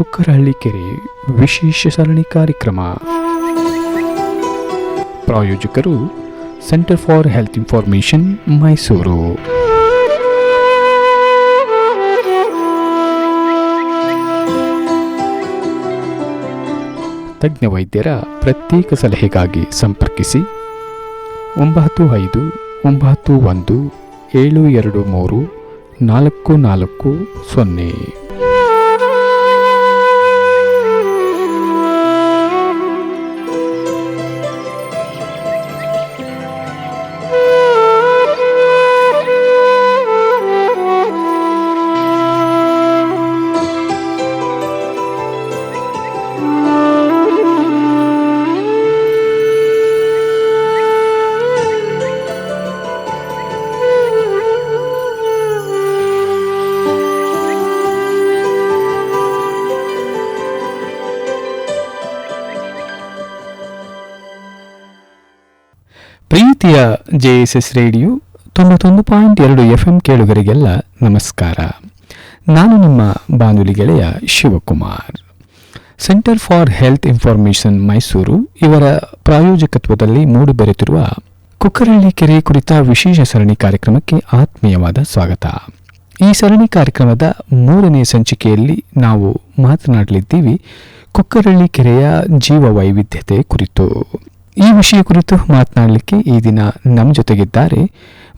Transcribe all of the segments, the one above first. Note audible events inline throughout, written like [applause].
ಕುಕ್ಕರಹಳ್ಳಿ ಕೆರೆ ವಿಶೇಷ ಸರಣಿ ಕಾರ್ಯಕ್ರಮ. ಪ್ರಾಯೋಜಕರು Centre for Health Information Mysuru ತಜ್ಞ ವೈದ್ಯರ ಪ್ರತ್ಯೇಕ ಸಲಹೆಗಾಗಿ ಸಂಪರ್ಕಿಸಿ ಒಂಬತ್ತು ಐದು ಒಂಬತ್ತು ಒಂದು ಏಳು ಎರಡು ಮೂರು ನಾಲ್ಕು ನಾಲ್ಕು ಸೊನ್ನೆ. ಪ್ರೀತಿಯ ಜೆ ಎಸ್ ಎಸ್ ರೇಡಿಯೋ ತೊಂಬತ್ತೊಂದು ಪಾಯಿಂಟ್ ಎರಡು ಎಫ್ ಎಂ ಕೇಳುಗರಿಗೆಲ್ಲ ನಮಸ್ಕಾರ. ನಾನು ನಿಮ್ಮ ಬಾನುಲಿ ಗೆಳೆಯ Shivakumar. Centre for Health Information Mysuru ಇವರ ಪ್ರಾಯೋಜಕತ್ವದಲ್ಲಿ ಮೂಡಿಬರುತ್ತಿರುವ ಕುಕ್ಕರಳ್ಳಿ ಕೆರೆ ಕುರಿತ ವಿಶೇಷ ಸರಣಿ ಕಾರ್ಯಕ್ರಮಕ್ಕೆ ಆತ್ಮೀಯವಾದ ಸ್ವಾಗತ. ಈ ಸರಣಿ ಕಾರ್ಯಕ್ರಮದ ಮೂರನೇ ಸಂಚಿಕೆಯಲ್ಲಿ ನಾವು ಮಾತನಾಡಲಿದ್ದೀವಿ ಕುಕ್ಕರಳ್ಳಿ ಕೆರೆಯ ಜೀವ ವೈವಿಧ್ಯತೆ ಕುರಿತು. ಈ ವಿಷಯ ಕುರಿತು ಮಾತನಾಡಲಿಕ್ಕೆ ಈ ದಿನ ನಮ್ಮ ಜೊತೆಗಿದ್ದಾರೆ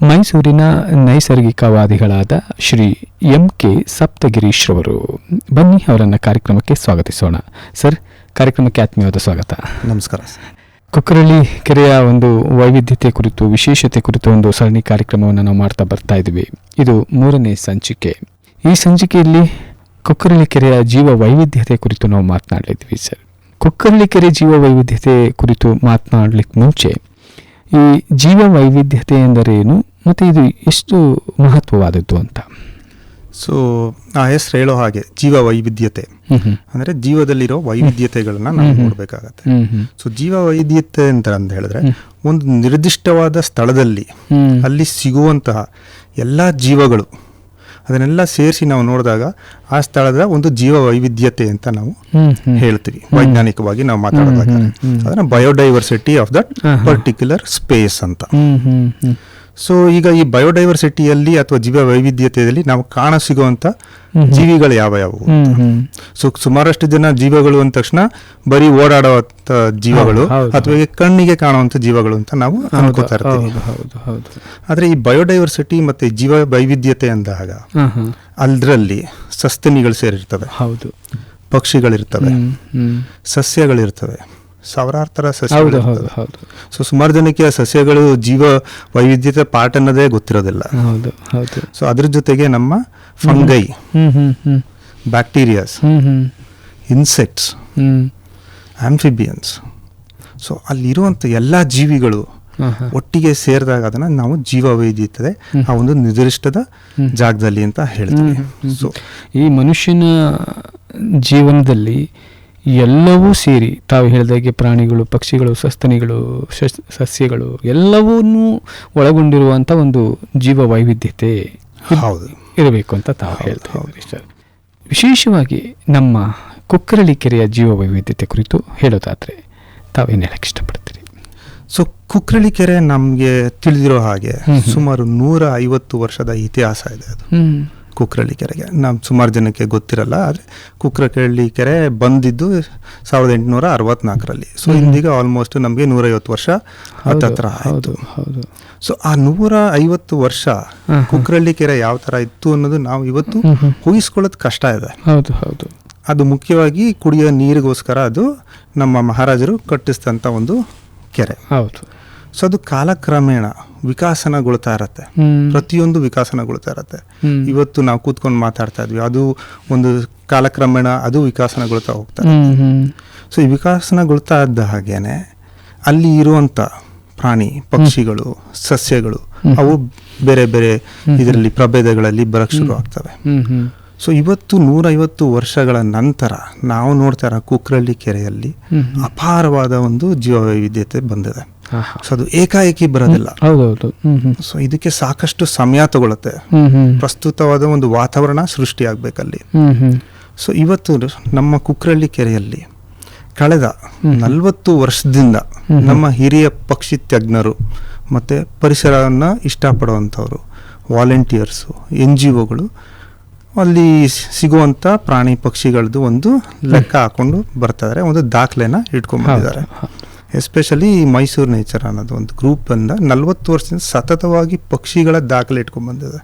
ಮೈಸೂರಿನ ನೈಸರ್ಗಿಕವಾದಿಗಳಾದ ಶ್ರೀ ಎಂ ಕೆ ಸಪ್ತಗಿರೀಶ್ ರವರು. ಬನ್ನಿ ಅವರನ್ನು ಕಾರ್ಯಕ್ರಮಕ್ಕೆ ಸ್ವಾಗತಿಸೋಣ. ಸರ್ ಕಾರ್ಯಕ್ರಮಕ್ಕೆ ಆತ್ಮೀಯವಾದ ಸ್ವಾಗತ. ನಮಸ್ಕಾರ ಕುಕ್ಕರಳ್ಳಿ ಕೆರೆಯ ಒಂದು ವೈವಿಧ್ಯತೆ ಕುರಿತು ವಿಶೇಷತೆ ಕುರಿತು ಒಂದು ಸರಣಿ ಕಾರ್ಯಕ್ರಮವನ್ನು ನಾವು ಮಾಡ್ತಾ ಬರ್ತಾ ಇದ್ವಿ ಇದು ಮೂರನೇ ಸಂಚಿಕೆ. ಈ ಸಂಚಿಕೆಯಲ್ಲಿ ಕುಕ್ಕರಳ್ಳಿ ಕೆರೆಯ ಜೀವ ವೈವಿಧ್ಯತೆ ಕುರಿತು ನಾವು ಮಾತನಾಡಲಿದ್ವಿ ಸರ್. ಕುಕ್ಕರಳ್ಳಿ ಕೆರೆ ಜೀವ ವೈವಿಧ್ಯತೆ ಕುರಿತು ಮಾತನಾಡಲಿಕ್ಕೆ ಮುಂಚೆ ಈ ಜೀವ ವೈವಿಧ್ಯತೆ ಎಂದರೇನು? ಮತ್ತು ಇದು ಎಷ್ಟು ಮಹತ್ವವಾದದ್ದು ಅಂತ? ಸೊ ಆ ಹೆಸರು ಹೇಳೋ ಹಾಗೆ ಜೀವ ವೈವಿಧ್ಯತೆ. ಅಂದ್ರೆ ಜೀವದಲ್ಲಿರೋ ವೈವಿಧ್ಯತೆಗಳನ್ನ ನಾವು ನೋಡಬೇಕಾಗತ್ತೆ. ಸೊ ಜೀವ ವೈವಿಧ್ಯತೆ ಅಂತ ಅಂತ ಹೇಳಿದ್ರೆ ಒಂದು ನಿರ್ದಿಷ್ಟವಾದ ಸ್ಥಳದಲ್ಲಿ ಅಲ್ಲಿ ಸಿಗುವಂತಹ ಎಲ್ಲ ಜೀವಗಳು ಅದನ್ನೆಲ್ಲ ಸೇರಿಸಿ ನಾವು ನೋಡಿದಾಗ ಆ ಸ್ಥಳದ ಒಂದು ಜೀವ ವೈವಿಧ್ಯತೆ ಅಂತ ನಾವು. ಹೇಳ್ತೀವಿ ವೈಜ್ಞಾನಿಕವಾಗಿ ನಾವು ಮಾತಾಡೋದಾಗ. ಅದನ್ನ biodiversity of that particular space ಅಂತ. ಸೊ ಈಗ ಈ ಬಯೋಡೈವರ್ಸಿಟಿಯಲ್ಲಿ ಅಥವಾ ಜೀವ ವೈವಿಧ್ಯತೆಯಲ್ಲಿ ನಾವು ಕಾಣ ಸಿಗುವಂತ. ಜೀವಿಗಳು ಯಾವ ಯಾವುವು. ಸೊ ಸುಮಾರಷ್ಟು ಜನ ಜೀವಗಳು ಅಂದ ತಕ್ಷಣ ಬರೀ ಓಡಾಡುವಂತ ಜೀವಗಳು. ಅಥವಾ ಕಣ್ಣಿಗೆ ಕಾಣುವಂತ ಜೀವಗಳು ಅಂತ ನಾವು ಅನ್ಕೋತಾ ಇರ್ತೀವಿ ಹೌದು ಹೌದು ಹೌದು ಆದ್ರೆ ಈ ಬಯೋಡೈವರ್ಸಿಟಿ ಮತ್ತೆ ಜೀವ ವೈವಿಧ್ಯತೆ ಅಂದಾಗ ಅಲ್ದ್ರಲ್ಲಿ ಸಸ್ತನಿಗಳು ಸೇರಿರ್ತವೆ ಹೌದು ಪಕ್ಷಿಗಳಿರ್ತವೆ. ಸಸ್ಯಗಳಿರ್ತವೆ ಸಾವಿರಾರು ಥರ ಸಸ್ಯಗಳು ಸೊ ಸುಮಾರು ಜನಕ್ಕೆ ಆ ಸಸ್ಯಗಳು ಜೀವ ವೈವಿಧ್ಯತೆ ಪಾರ್ಟ್ ಅನ್ನೋದೇ ಗೊತ್ತಿರೋದಿಲ್ಲ. ಹೌದು ಹೌದು. ಸೊ ಅದ್ರ ಜೊತೆಗೆ ನಮ್ಮ fungi bacterias insects amphibians. So ಅಲ್ಲಿರುವಂಥ ಎಲ್ಲ ಜೀವಿಗಳು. ಒಟ್ಟಿಗೆ ಸೇರಿದಾಗ ಅದನ್ನ ನಾವು ಜೀವ ವೈದ್ಯತೆ ಆ ಒಂದು ನಿರ್ದಿಷ್ಟದ ಜಾಗದಲ್ಲಿ ಅಂತ ಹೇಳ್ತೀವಿ. ಸೊ ಈ ಮನುಷ್ಯನ ಜೀವನದಲ್ಲಿ ಎಲ್ಲವೂ ಸೇರಿ ತಾವು ಹೇಳಿದಾಗೆ ಪ್ರಾಣಿಗಳು ಪಕ್ಷಿಗಳು ಸಸ್ತನಿಗಳು ಸಸ್ಯಗಳು ಎಲ್ಲವನ್ನೂ ಒಳಗೊಂಡಿರುವಂಥ ಒಂದು ಜೀವ ವೈವಿಧ್ಯತೆ ಹೌದು. ಇರಬೇಕು ಅಂತ ತಾವು ಹೇಳ್ತಾ ಸರ್. ವಿಶೇಷವಾಗಿ ನಮ್ಮ ಕುಕ್ಕರಳ್ಳಿ ಕೆರೆಯ ಜೀವ ವೈವಿಧ್ಯತೆ ಕುರಿತು ಹೇಳೋದಾದರೆ ತಾವೇನು ಹೇಳಕ್ಕೆ ಇಷ್ಟಪಡ್ತೀರಿ. ಸೊ ಕುಕ್ರಳಿ ಕೆರೆ ನಮಗೆ ತಿಳಿದಿರೋ ಹಾಗೆ. ಸುಮಾರು ನೂರ ಐವತ್ತು ವರ್ಷದ ಇತಿಹಾಸ ಇದೆ ಅದು. ಕುಕ್ರಳ್ಳಿ ಕೆರೆಗೆ. ನಮ್ಮ ಸುಮಾರು ಜನಕ್ಕೆ ಗೊತ್ತಿರಲ್ಲ ಆದರೆ ಕುಕ್ರಳ್ಳಿ ಕೆರೆ ಬಂದಿದ್ದು ಸಾವಿರದ ಎಂಟುನೂರ ಅರವತ್ನಾಲ್ಕರಲ್ಲಿ. ಸೊ. ಇಂದಿಗೆ ಆಲ್ಮೋಸ್ಟ್ ನಮಗೆ ನೂರೈವತ್ತು ವರ್ಷ ಹತ್ತತ್ರ ಆಯಿತು. ಸೊ ಆ ನೂರ ಐವತ್ತು ವರ್ಷ. ಕುಕ್ರಳ್ಳಿ ಕೆರೆ ಯಾವ ಥರ ಇತ್ತು ಅನ್ನೋದು ನಾವು ಇವತ್ತು. ಊಹಿಸ್ಕೊಳ್ಳೋದು ಕಷ್ಟ ಇದೆ. ಹೌದು ಹೌದು. ಅದು ಮುಖ್ಯವಾಗಿ ಕುಡಿಯೋ ನೀರಿಗೋಸ್ಕರ ಅದು ನಮ್ಮ ಮಹಾರಾಜರು ಕಟ್ಟಿಸಿದಂಥ ಒಂದು ಕೆರೆ. ಹೌದು. ಸೊ ಅದು ಕಾಲಕ್ರಮೇಣ ವಿಕಾಸನಗೊಳ್ತಾ ಇರತ್ತೆ. ಪ್ರತಿಯೊಂದು ವಿಕಾಸನಗೊಳ್ತಾ ಇರತ್ತೆ. ಇವತ್ತು ನಾವು ಕೂತ್ಕೊಂಡು ಮಾತಾಡ್ತಾ ಇದ್ವಿ ಅದು ಒಂದು ಕಾಲಕ್ರಮೇಣ ಅದು ವಿಕಾಸನಗೊಳ್ತಾ ಹೋಗ್ತಾ ಸೊ ಈ ವಿಕಾಸನಗೊಳ್ತಾ ಇದ್ದ ಹಾಗೇನೆ ಅಲ್ಲಿ ಇರುವಂತ ಪ್ರಾಣಿ ಪಕ್ಷಿಗಳು ಸಸ್ಯಗಳು ಅವು ಬೇರೆ ಬೇರೆ. ಇದರಲ್ಲಿ ಪ್ರಭೇದಗಳಲ್ಲಿ ಬರಕ್ ಶುರು ಆಗ್ತವೆ ಸೊ ಇವತ್ತು ನೂರೈವತ್ತು ವರ್ಷಗಳ ನಂತರ ನಾವು ನೋಡ್ತಾ ಇರೋ ಕುಕ್ರಳ್ಳಿ ಕೆರೆಯಲ್ಲಿ ಅಪಾರವಾದ ಒಂದು ಜೀವ ವೈವಿಧ್ಯತೆ ಬಂದಿದೆ. ಸೊ ಅದು ಏಕಾಏಕಿ ಬರೋದಿಲ್ಲ. ಸೊ ಇದಕ್ಕೆ ಸಾಕಷ್ಟು ಸಮಯ ತಗೊಳುತ್ತೆ. ಪ್ರಸ್ತುತವಾದ ಒಂದು ವಾತಾವರಣ ಸೃಷ್ಟಿಯಾಗಬೇಕಲ್ಲಿ. ಸೊ ಇವತ್ತು ನಮ್ಮ ಕುಕ್ರಳ್ಳಿ ಕೆರೆಯಲ್ಲಿ ಕಳೆದ. ನಲವತ್ತು ವರ್ಷದಿಂದ ನಮ್ಮ ಹಿರಿಯ ಪಕ್ಷಿ ತಜ್ಞರು ಮತ್ತು ಪರಿಸರವನ್ನು ಇಷ್ಟಪಡುವಂಥವ್ರು ವಾಲಂಟಿಯರ್ಸು ಎನ್ ಜಿ ಒಗಳು ಅಲ್ಲಿ ಸಿಗುವಂತ ಸಿಗುವಂಥ ಪ್ರಾಣಿ ಪಕ್ಷಿಗಳದ್ದು ಒಂದು ಲೆಕ್ಕ ಹಾಕೊಂಡು ಬರ್ತಾರೆ ಒಂದು ದಾಖಲೆನ ಇಟ್ಕೊಂಡಿದ್ದಾರೆ ಎಸ್ಪೆಷಲಿ ಮೈಸೂರು ನೇಚರ್ ಅನ್ನೋದು ಒಂದು ಗ್ರೂಪ್ ಬಂದ ನಲ್ವತ್ತು ವರ್ಷದಿಂದ ಸತತವಾಗಿ ಪಕ್ಷಿಗಳ ದಾಖಲೆ ಇಟ್ಕೊಂಡ್ಬಂದಿದೆ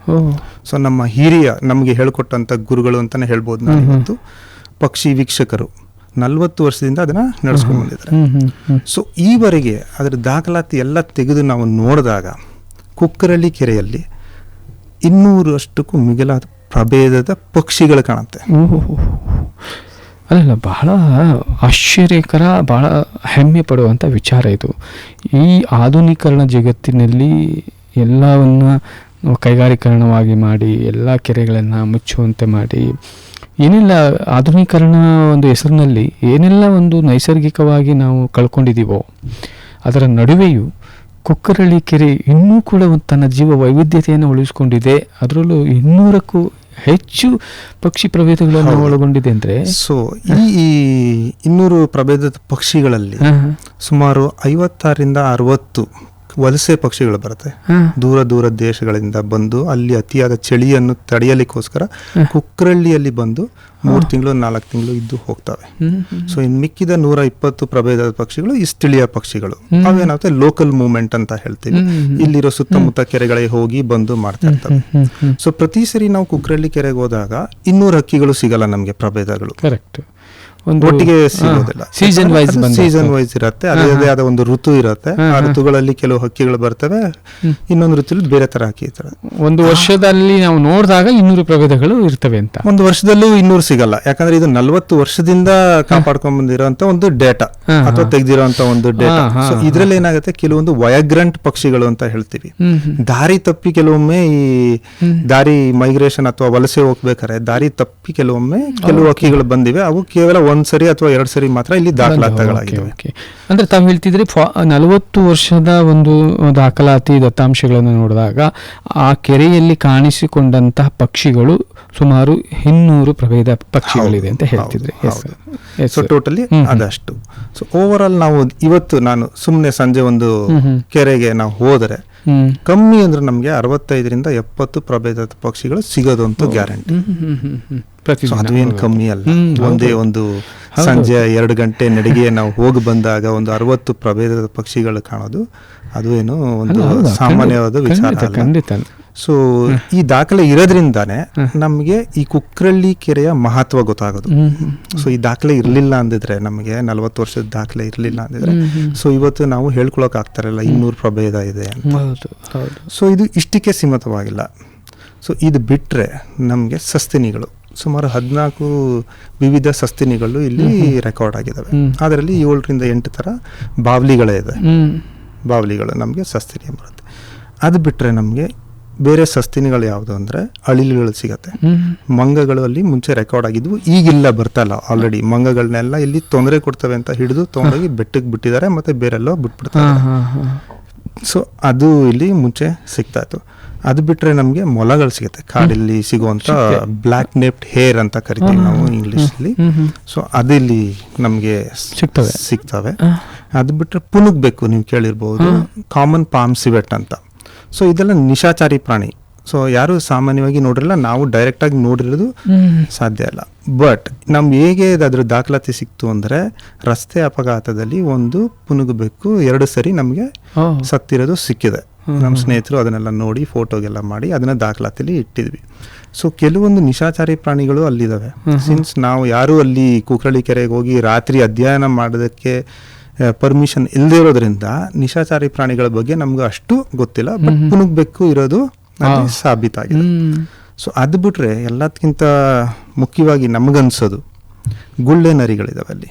ಸೊ ನಮ್ಮ ಹಿರಿಯ ನಮಗೆ ಹೇಳ್ಕೊಟ್ಟಂಥ ಗುರುಗಳು ಅಂತಲೇ ಹೇಳ್ಬೋದು ನಾನು. ಇವತ್ತು. ಪಕ್ಷಿ ವೀಕ್ಷಕರು ನಲವತ್ತು ವರ್ಷದಿಂದ ಅದನ್ನ ನಡೆಸ್ಕೊಂಡು ಬಂದಿದ್ದಾರೆ. ಸೊ ಈವರೆಗೆ ಅದರ ದಾಖಲಾತಿ ಎಲ್ಲ ತೆಗೆದು ನಾವು ನೋಡಿದಾಗ ಕುಕ್ಕರಳ್ಳಿ ಕೆರೆಯಲ್ಲಿ ಇನ್ನೂರಷ್ಟಕ್ಕೂ ಮಿಗಿಲಾದ ಪ್ರಭೇದದ ಪಕ್ಷಿಗಳು ಕಾಣುತ್ತೆ. ಅಲ್ಲ ಬಹಳ ಆಶ್ಚರ್ಯಕರ, ಬಹಳ ಹೆಮ್ಮೆ ಪಡುವಂಥ ವಿಚಾರ ಇದು. ಈ ಆಧುನೀಕರಣ ಜಗತ್ತಿನಲ್ಲಿ ಎಲ್ಲವನ್ನು ಕೈಗಾರಿಕರಣವಾಗಿ ಮಾಡಿ, ಎಲ್ಲ ಕೆರೆಗಳನ್ನು ಮುಚ್ಚುವಂತೆ ಮಾಡಿ, ಏನೆಲ್ಲ ಆಧುನೀಕರಣ ಒಂದು ಹೆಸರಿನಲ್ಲಿ, ಏನೆಲ್ಲ ಒಂದು ನೈಸರ್ಗಿಕವಾಗಿ ನಾವು ಕಳ್ಕೊಂಡಿದ್ದೀವೋ ಅದರ ನಡುವೆಯೂ ಕೊಕ್ಕರಳ್ಳಿ ಕೆರೆ ಇನ್ನೂ ಕೂಡ ತನ್ನ ಜೀವ ವೈವಿಧ್ಯತೆಯನ್ನು ಉಳಿಸಿಕೊಂಡಿದೆ ಅದರಲ್ಲೂ ಇನ್ನೂರಕ್ಕೂ ಹೆಚ್ಚು ಪಕ್ಷಿ ಪ್ರಭೇದಗಳನ್ನು. ಒಳಗೊಂಡಿದೆ ಅಂದರೆ ಸೊ ಈ ಈ ಇನ್ನೂರು ಪ್ರಭೇದದ ಪಕ್ಷಿಗಳಲ್ಲಿ ಸುಮಾರು ಐವತ್ತಾರಿಂದ ಅರವತ್ತು ವಲಸೆ ಪಕ್ಷಿಗಳು ಬರುತ್ತೆ. ದೂರ ದೂರ ದೇಶಗಳಿಂದ ಬಂದು ಅಲ್ಲಿ ಅತಿಯಾದ ಚಳಿಯನ್ನು ತಡೆಯಲಿಕ್ಕೋಸ್ಕರ ಕುಕ್ರಳ್ಳಿಯಲ್ಲಿ ಕುಕ್ಕರಳ್ಳಿಯಲ್ಲಿ ಬಂದು ಮೂರು ತಿಂಗಳು ನಾಲ್ಕು ತಿಂಗಳು ಇದ್ದು ಹೋಗ್ತವೆ. ಸೊ ಇನ್ ಮಿಕ್ಕಿದ ನೂರ ಇಪ್ಪತ್ತು ಪ್ರಭೇದದ ಪಕ್ಷಿಗಳು ಈ ಸ್ಥಳೀಯ ಪಕ್ಷಿಗಳು. ಅವೇನಾಗುತ್ತೆ ಲೋಕಲ್ ಮೂವ್ಮೆಂಟ್ ಅಂತ ಹೇಳ್ತೀವಿ. ಇಲ್ಲಿರೋ ಸುತ್ತಮುತ್ತ ಕೆರೆಗಳಿಗೆ ಹೋಗಿ ಬಂದು ಮಾಡ್ತಾ ಇರ್ತವೆ. ಸೊ ಪ್ರತಿ ಸರಿ ನಾವು ಕುಕ್ಕರಳ್ಳಿ ಕೆರೆಗೆ ಹೋದಾಗ ಇನ್ನೂರು ಹಕ್ಕಿಗಳು ಸಿಗಲ್ಲ ನಮಗೆ ಪ್ರಭೇದಗಳು. ಕರೆಕ್ಟ್ ಒಂದು ಒಟ್ಟಿಗೆ ಸಿಗೋದಿಲ್ಲ. ಸೀಸನ್ ವೈಸ್ ಸೀಸನ್ ವೈಸ್ ಇರುತ್ತೆ ಅದೇ. ಆದ ಒಂದು ಋತು ಇರುತ್ತೆ ಆ. ಋತುಗಳಲ್ಲಿ ಕೆಲವು ಹಕ್ಕಿಗಳು ಬರ್ತವೆ. ಇನ್ನೊಂದು ಋತುಲಿ ಬೇರೆ ತರ ಹಕ್ಕಿ ಇರ್ತವೆ. ಒಂದು ವರ್ಷದಲ್ಲಿ ನಾವು ನೋಡಿದಾಗ ಇನ್ನೂರು ಪ್ರಭೇದಗಳು ಇರ್ತವೆ ಅಂತ. ಒಂದು ವರ್ಷದಲ್ಲೂ ಇನ್ನೂರು ಸಿಗಲ್ಲ ಯಾಕಂದ್ರೆ ಇದು ನಲ್ವತ್ತು ವರ್ಷದಿಂದ ಕಾಪಾಡ್ಕೊಂಡ್ ಬಂದಿರೋಂತ ಒಂದು ಡೇಟಾ ಅಥವಾ ತೆಗೆದಿರುವಂತ ತೆಗ್ದಿರೋಂತ ಒಂದು ಡೇಟಾ ಸೊ. ಇದ್ರಲ್ಲಿ ಏನಾಗುತ್ತೆ ಕೆಲವೊಂದು ವಯಗ್ರಂಟ್ ಪಕ್ಷಿಗಳು ಅಂತ ಹೇಳ್ತೀವಿ. ದಾರಿ ತಪ್ಪಿ ಕೆಲವೊಮ್ಮೆ ಈ ದಾರಿ ಮೈಗ್ರೇಷನ್ ಅಥವಾ ವಲಸೆ ಹೋಗ್ಬೇಕಾದ್ರೆ ದಾರಿ ತಪ್ಪಿ ಕೆಲವೊಮ್ಮೆ ಕೆಲವು ಹಕ್ಕಿಗಳು ಬಂದಿವೆ. ಅವು ಕೇವಲ ಒಂದ್ ಸರಿ ಅಥವಾ ಎರಡ್ ಸರಿ ಮಾತ್ರ ಇಲ್ಲಿ ದಾಖಲಾತಿಗಳಾಗಿವೆ. ಅಂದ್ರೆ ತಾವು ಹೇಳ್ತಿದ್ರೆ ನಲವತ್ತು ವರ್ಷದ ಒಂದು ದಾಖಲಾತಿ ದತ್ತಾಂಶಗಳನ್ನು ನೋಡಿದಾಗ ಆ ಕೆರೆಯಲ್ಲಿ ಕಾಣಿಸಿಕೊಂಡಂತಹ ಪಕ್ಷಿಗಳು ಸುಮಾರು ಇನ್ನೂರು ಪ್ರಭೇದ ಪಕ್ಷಿಗಳಿದೆ ಅಂತ ಹೇಳ್ತಿದ್ರೆ. So totally. ಅದಷ್ಟು ಸೊ ಓವರ್ ಆಲ್ ನಾವು ಇವತ್ತು ನಾನು ಸುಮ್ಮನೆ ಸಂಜೆ ಒಂದು. ಕೆರೆಗೆ ನಾವು ಹೋದರೆ ಕಮ್ಮಿ ಅಂದ್ರೆ ನಮಗೆ ಅರವತ್ತೈದರಿಂದ ಎಪ್ಪತ್ತು ಪ್ರಭೇದದ ಪಕ್ಷಿಗಳು ಸಿಗೋದು ಅಂತೂ ಗ್ಯಾರಂಟಿ. ಅದೇನು ಕಮ್ಮಿ ಅಲ್ಲ. ಒಂದೇ ಒಂದು ಸಂಜೆ ಎರಡು ಗಂಟೆ ನಡಿಗೆ ನಾವು ಹೋಗಿ ಬಂದಾಗ ಒಂದು ಅರವತ್ತು ಪ್ರಭೇದದ ಪಕ್ಷಿಗಳು ಕಾಣೋದು ಅದು ಏನು ಒಂದು ಸಾಮಾನ್ಯವಾದ ವಿಚಾರ ಖಂಡಿತ. ಸೊ ಈ ದಾಖಲೆ ಇರೋದ್ರಿಂದಾನೆ ನಮಗೆ ಈ ಕುಕ್ರಳ್ಳಿ ಕೆರೆಯ ಮಹತ್ವ ಗೊತ್ತಾಗೋದು. ಸೊ ಈ ದಾಖಲೆ ಇರಲಿಲ್ಲ ಅಂದಿದ್ರೆ ನಮಗೆ ನಲವತ್ತು ವರ್ಷದ ದಾಖಲೆ ಇರಲಿಲ್ಲ ಅಂದಿದ್ರೆ. ಸೊ ಇವತ್ತು ನಾವು ಹೇಳ್ಕೊಳಕ್ ಆಗ್ತಾರಲ್ಲ ಇನ್ನೂರು ಪ್ರಭೇದ ಇದೆ ಸೊ ಇದು ಇಷ್ಟಕ್ಕೆ ಸೀಮಿತವಾಗಿಲ್ಲ. ಸೊ ಇದು ಬಿಟ್ಟರೆ ನಮಗೆ ಸಸ್ತಿನಿಗಳು ಸುಮಾರು ಹದಿನಾಲ್ಕು ವಿವಿಧ ಸಸ್ತಿನಿಗಳು ಇಲ್ಲಿ ರೆಕಾರ್ಡ್ ಆಗಿದ್ದಾವೆ. ಅದರಲ್ಲಿ ಏಳರಿಂದ ಎಂಟು ಥರ ಬಾವಲಿಗಳೇ ಇದೆ. ಬಾವಲಿಗಳು ನಮಗೆ ಸಸ್ತಿನಿ ಬರುತ್ತೆ. ಅದು ಬಿಟ್ಟರೆ ನಮಗೆ ಬೇರೆ ಸಸ್ತಿನಿಗಳು ಯಾವುದು ಅಂದರೆ ಅಳಿಲುಗಳು ಸಿಗತ್ತೆ. ಮಂಗಗಳಲ್ಲಿ ಮಂಗಗಳು ಅಲ್ಲಿ ಮುಂಚೆ ರೆಕಾರ್ಡ್ ಆಗಿದ್ವು ಈಗಿಲ್ಲ ಬರ್ತಲ್ಲ ಆಲ್ರೆಡಿ ಮಂಗಗಳನ್ನೆಲ್ಲ ಇಲ್ಲಿ ತೊಂದರೆ ಕೊಡ್ತವೆ ಅಂತ ಹಿಡಿದು ತೊಗೊಂಡೋಗಿ ಬೆಟ್ಟಕ್ಕೆ ಬಿಟ್ಟಿದ್ದಾರೆ ಮತ್ತೆ ಬೇರೆಲ್ಲೋ ಬಿಟ್ಬಿಡ್ತಾರೆ ಸೊ ಅದು ಇಲ್ಲಿ ಮುಂಚೆ ಸಿಗ್ತಾ ಇತ್ತು ಅದು ಬಿಟ್ಟರೆ ನಮಗೆ ಮೊಲಗಳು ಸಿಗುತ್ತೆ. ಕಾಡಲ್ಲಿ ಸಿಗುವಂತ ಸಿಗುತ್ತೆ. ಬ್ಲ್ಯಾಕ್ ನೆಪ್ಟ್ ಹೇರ್ ಅಂತ ಕರಿತೀವಿ ನಾವು ಇಂಗ್ಲೀಷಲ್ಲಿ ಸೊ ಅದಿಲ್ಲಿ ನಮಗೆ ಸಿಗ್ತವೆ. ಸಿಗ್ತವೆ. ಅದು ಬಿಟ್ರೆ ಪುನುಗ್ಬೇಕು ನೀವು ಕೇಳಿರ್ಬೋದು. ಕಾಮನ್ ಪಾಮ್ ಸಿವೆಟ್ ಅಂತ. ಸೊ ಇದೆಲ್ಲ ನಿಶಾಚಾರಿ ಪ್ರಾಣಿ. ಸೊ ಯಾರು ಸಾಮಾನ್ಯವಾಗಿ ನೋಡಿರಲ್ಲ ನಾವು ಡೈರೆಕ್ಟಾಗಿ ನೋಡಿರೋದು ಸಾಧ್ಯ ಇಲ್ಲ. ಬಟ್ ನಮ್ಗೆ ಹೇಗೆ ಅದ್ರ ದಾಖಲಾತಿ ಸಿಕ್ತು ಅಂದರೆ ರಸ್ತೆ ಅಪಘಾತದಲ್ಲಿ ಒಂದು ಪುನುಗಬೇಕು ಎರಡು ಸರಿ ನಮಗೆ ಸತ್ತಿರೋದು ಸಿಕ್ಕಿದೆ. ನಮ್ಮ ಸ್ನೇಹಿತರು ಅದನ್ನೆಲ್ಲ ನೋಡಿ ಫೋಟೋಗೆಲ್ಲ ಮಾಡಿ ಅದನ್ನ ದಾಖಲಾತಿಯಲ್ಲಿ ಇಟ್ಟಿದ್ವಿ. ಸೊ ಕೆಲವೊಂದು ನಿಶಾಚಾರಿ ಪ್ರಾಣಿಗಳು ಅಲ್ಲಿದ್ದಾವೆ. ಸಿನ್ಸ್ ನಾವು ಯಾರು ಅಲ್ಲಿ ಕುಕ್ರಳ್ಳಿ ಕೆರೆಗೆ ಹೋಗಿ ರಾತ್ರಿ ಅಧ್ಯಯನ ಮಾಡೋದಕ್ಕೆ ಪರ್ಮಿಷನ್ ಇಲ್ಲದೆ ಇರೋದ್ರಿಂದ ನಿಶಾಚಾರಿ ಪ್ರಾಣಿಗಳ ಬಗ್ಗೆ ನಮ್ಗೆ ಅಷ್ಟು ಗೊತ್ತಿಲ್ಲ ಬಟ್ ಬೆಕ್ಕು ಪುನುಗ್ಬೇಕು ಇರೋದು. ಸಾಬೀತಾಗಿದೆ. ಸೊ ಅದು ಬಿಟ್ರೆ ಎಲ್ಲದಕ್ಕಿಂತ ಮುಖ್ಯವಾಗಿ ನಮಗನ್ಸೋದು ಗುಳ್ಳೆ ನರಿಗಳಿದಾವೆ ಅಲ್ಲಿ.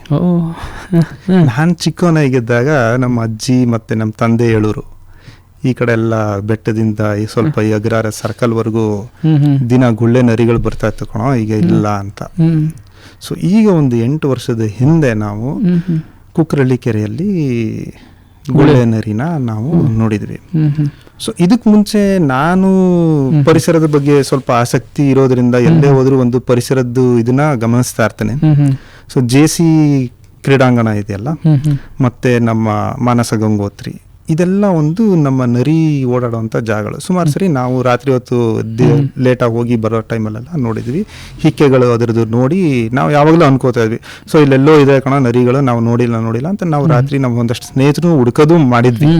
[laughs] ನಾನು ಚಿಕ್ಕವನಾಗಿದ್ದಾಗ ನಮ್ಮ ಅಜ್ಜಿ ಮತ್ತೆ ನಮ್ಮ ತಂದೆ ಹೇಳೋರು ಈ ಕಡೆ ಎಲ್ಲ ಬೆಟ್ಟದಿಂದ ಈ ಸ್ವಲ್ಪ ಈ ಅಗ್ರಾರ ಸರ್ಕಲ್ವರೆಗೂ ದಿನ ಗುಳ್ಳೆ ನರಿಗಳು ಬರ್ತಾ ಇತ್ತು ಕಣೋ ಈಗ ಇಲ್ಲ ಅಂತ. ಸೊ ಈಗ ಒಂದು ಎಂಟು ವರ್ಷದ ಹಿಂದೆ ನಾವು ಕುಕ್ರಳ್ಳಿ ಕೆರೆಯಲ್ಲಿ ಗುಳೆ. ನರಿನ ನಾವು ನೋಡಿದ್ವಿ. ಸೊ ಇದಕ್ಕೆ ಮುಂಚೆ ನಾನು ಪರಿಸರದ ಬಗ್ಗೆ ಸ್ವಲ್ಪ ಆಸಕ್ತಿ ಇರೋದ್ರಿಂದ ಎಲ್ಲೇ ಹೋದ್ರೂ ಒಂದು ಪರಿಸರದ್ದು ಇದನ್ನ ಗಮನಿಸ್ತಾ ಇರ್ತೇನೆ. ಸೊ ಜೆ ಸಿ ಕ್ರೀಡಾಂಗಣ ಇದೆಯಲ್ಲ? ಮತ್ತೆ ನಮ್ಮ ಮಾನಸ ಗಂಗೋತ್ರಿ. ಇದೆಲ್ಲ ಒಂದು ನಮ್ಮ ನರಿ ಓಡಾಡುವಂಥ ಜಾಗಗಳು. ಸುಮಾರು ಸರಿ ನಾವು ರಾತ್ರಿ ಹೊತ್ತು ಲೇಟಾಗಿ ಹೋಗಿ ಬರೋ ಟೈಮಲ್ಲೆಲ್ಲ ನೋಡಿದ್ವಿ. ಹಿಕ್ಕೆಗಳು ಅದರದ್ದು ನೋಡಿ ನಾವು ಯಾವಾಗಲೂ ಅನ್ಕೋತಾ ಇದ್ವಿ. ಸೊ ಇಲ್ಲೆಲ್ಲೋ ಇದೆ ಕಣ ನರಿಗಳು ನಾವು ನೋಡಿಲ್ಲ ನೋಡಿಲ್ಲ ಅಂತ ನಾವು ರಾತ್ರಿ ನಮ್ಮ ಒಂದಷ್ಟು ಸ್ನೇಹಿತರು ಹುಡುಕೋದು ಮಾಡಿದ್ವಿ.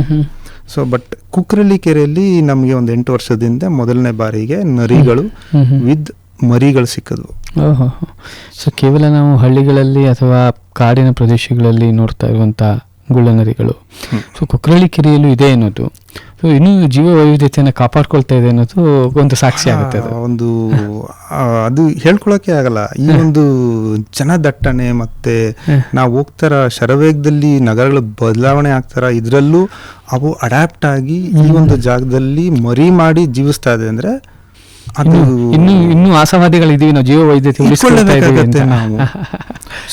ಸೊ ಬಟ್ ಕುಕ್ರಳ್ಳಿ ಕೆರೆಯಲ್ಲಿ ನಮಗೆ ಒಂದು ಎಂಟು ವರ್ಷದಿಂದ ಮೊದಲನೇ ಬಾರಿಗೆ ನರಿಗಳು. ವಿದ್ ಮರಿಗಳು ಸಿಕ್ಕದು ಓಹೋ ಸೊ ಕೇವಲ ನಾವು ಹಳ್ಳಿಗಳಲ್ಲಿ ಅಥವಾ ಕಾಡಿನ ಪ್ರದೇಶಗಳಲ್ಲಿ ನೋಡ್ತಾ ಇರುವಂಥ ಗುಳ್ಳನರಿಗಳು. ಸೊ ಕುಕ್ರಳ್ಳಿ ಕೆರೆಯಲ್ಲೂ ಇದೆ ಅನ್ನೋದು. ಸೊ ಇನ್ನೂ ಜೀವ ವೈವಿಧ್ಯತೆಯನ್ನು ಕಾಪಾಡ್ಕೊಳ್ತಾ ಇದೆ ಅನ್ನೋದು ಒಂದು ಸಾಕ್ಷಿ ಆಗುತ್ತೆ ಅದು. ಒಂದು ಅದು ಹೇಳ್ಕೊಳ್ಳೋಕೆ ಆಗಲ್ಲ. ಈ ಒಂದು ಜನದಟ್ಟಣೆ ಮತ್ತೆ. ನಾವು ಹೋಗ್ತಾರ ಶರವೇಗದಲ್ಲಿ ನಗರಗಳು ಬದಲಾವಣೆ ಆಗ್ತಾರ ಇದರಲ್ಲೂ ಅವು ಅಡ್ಯಾಪ್ಟ್ ಆಗಿ ಈ ಒಂದು ಜಾಗದಲ್ಲಿ ಮರಿ ಮಾಡಿ ಜೀವಿಸ್ತಾ ಇದೆ ಅಂದ್ರೆ ಅದು ಇನ್ನು ಇನ್ನು ಆಶಾವಾದಿಗಳಿದೀವಿ ನಾವು ಜೀವ ವೈದ್ಯತೆ ನಾವು.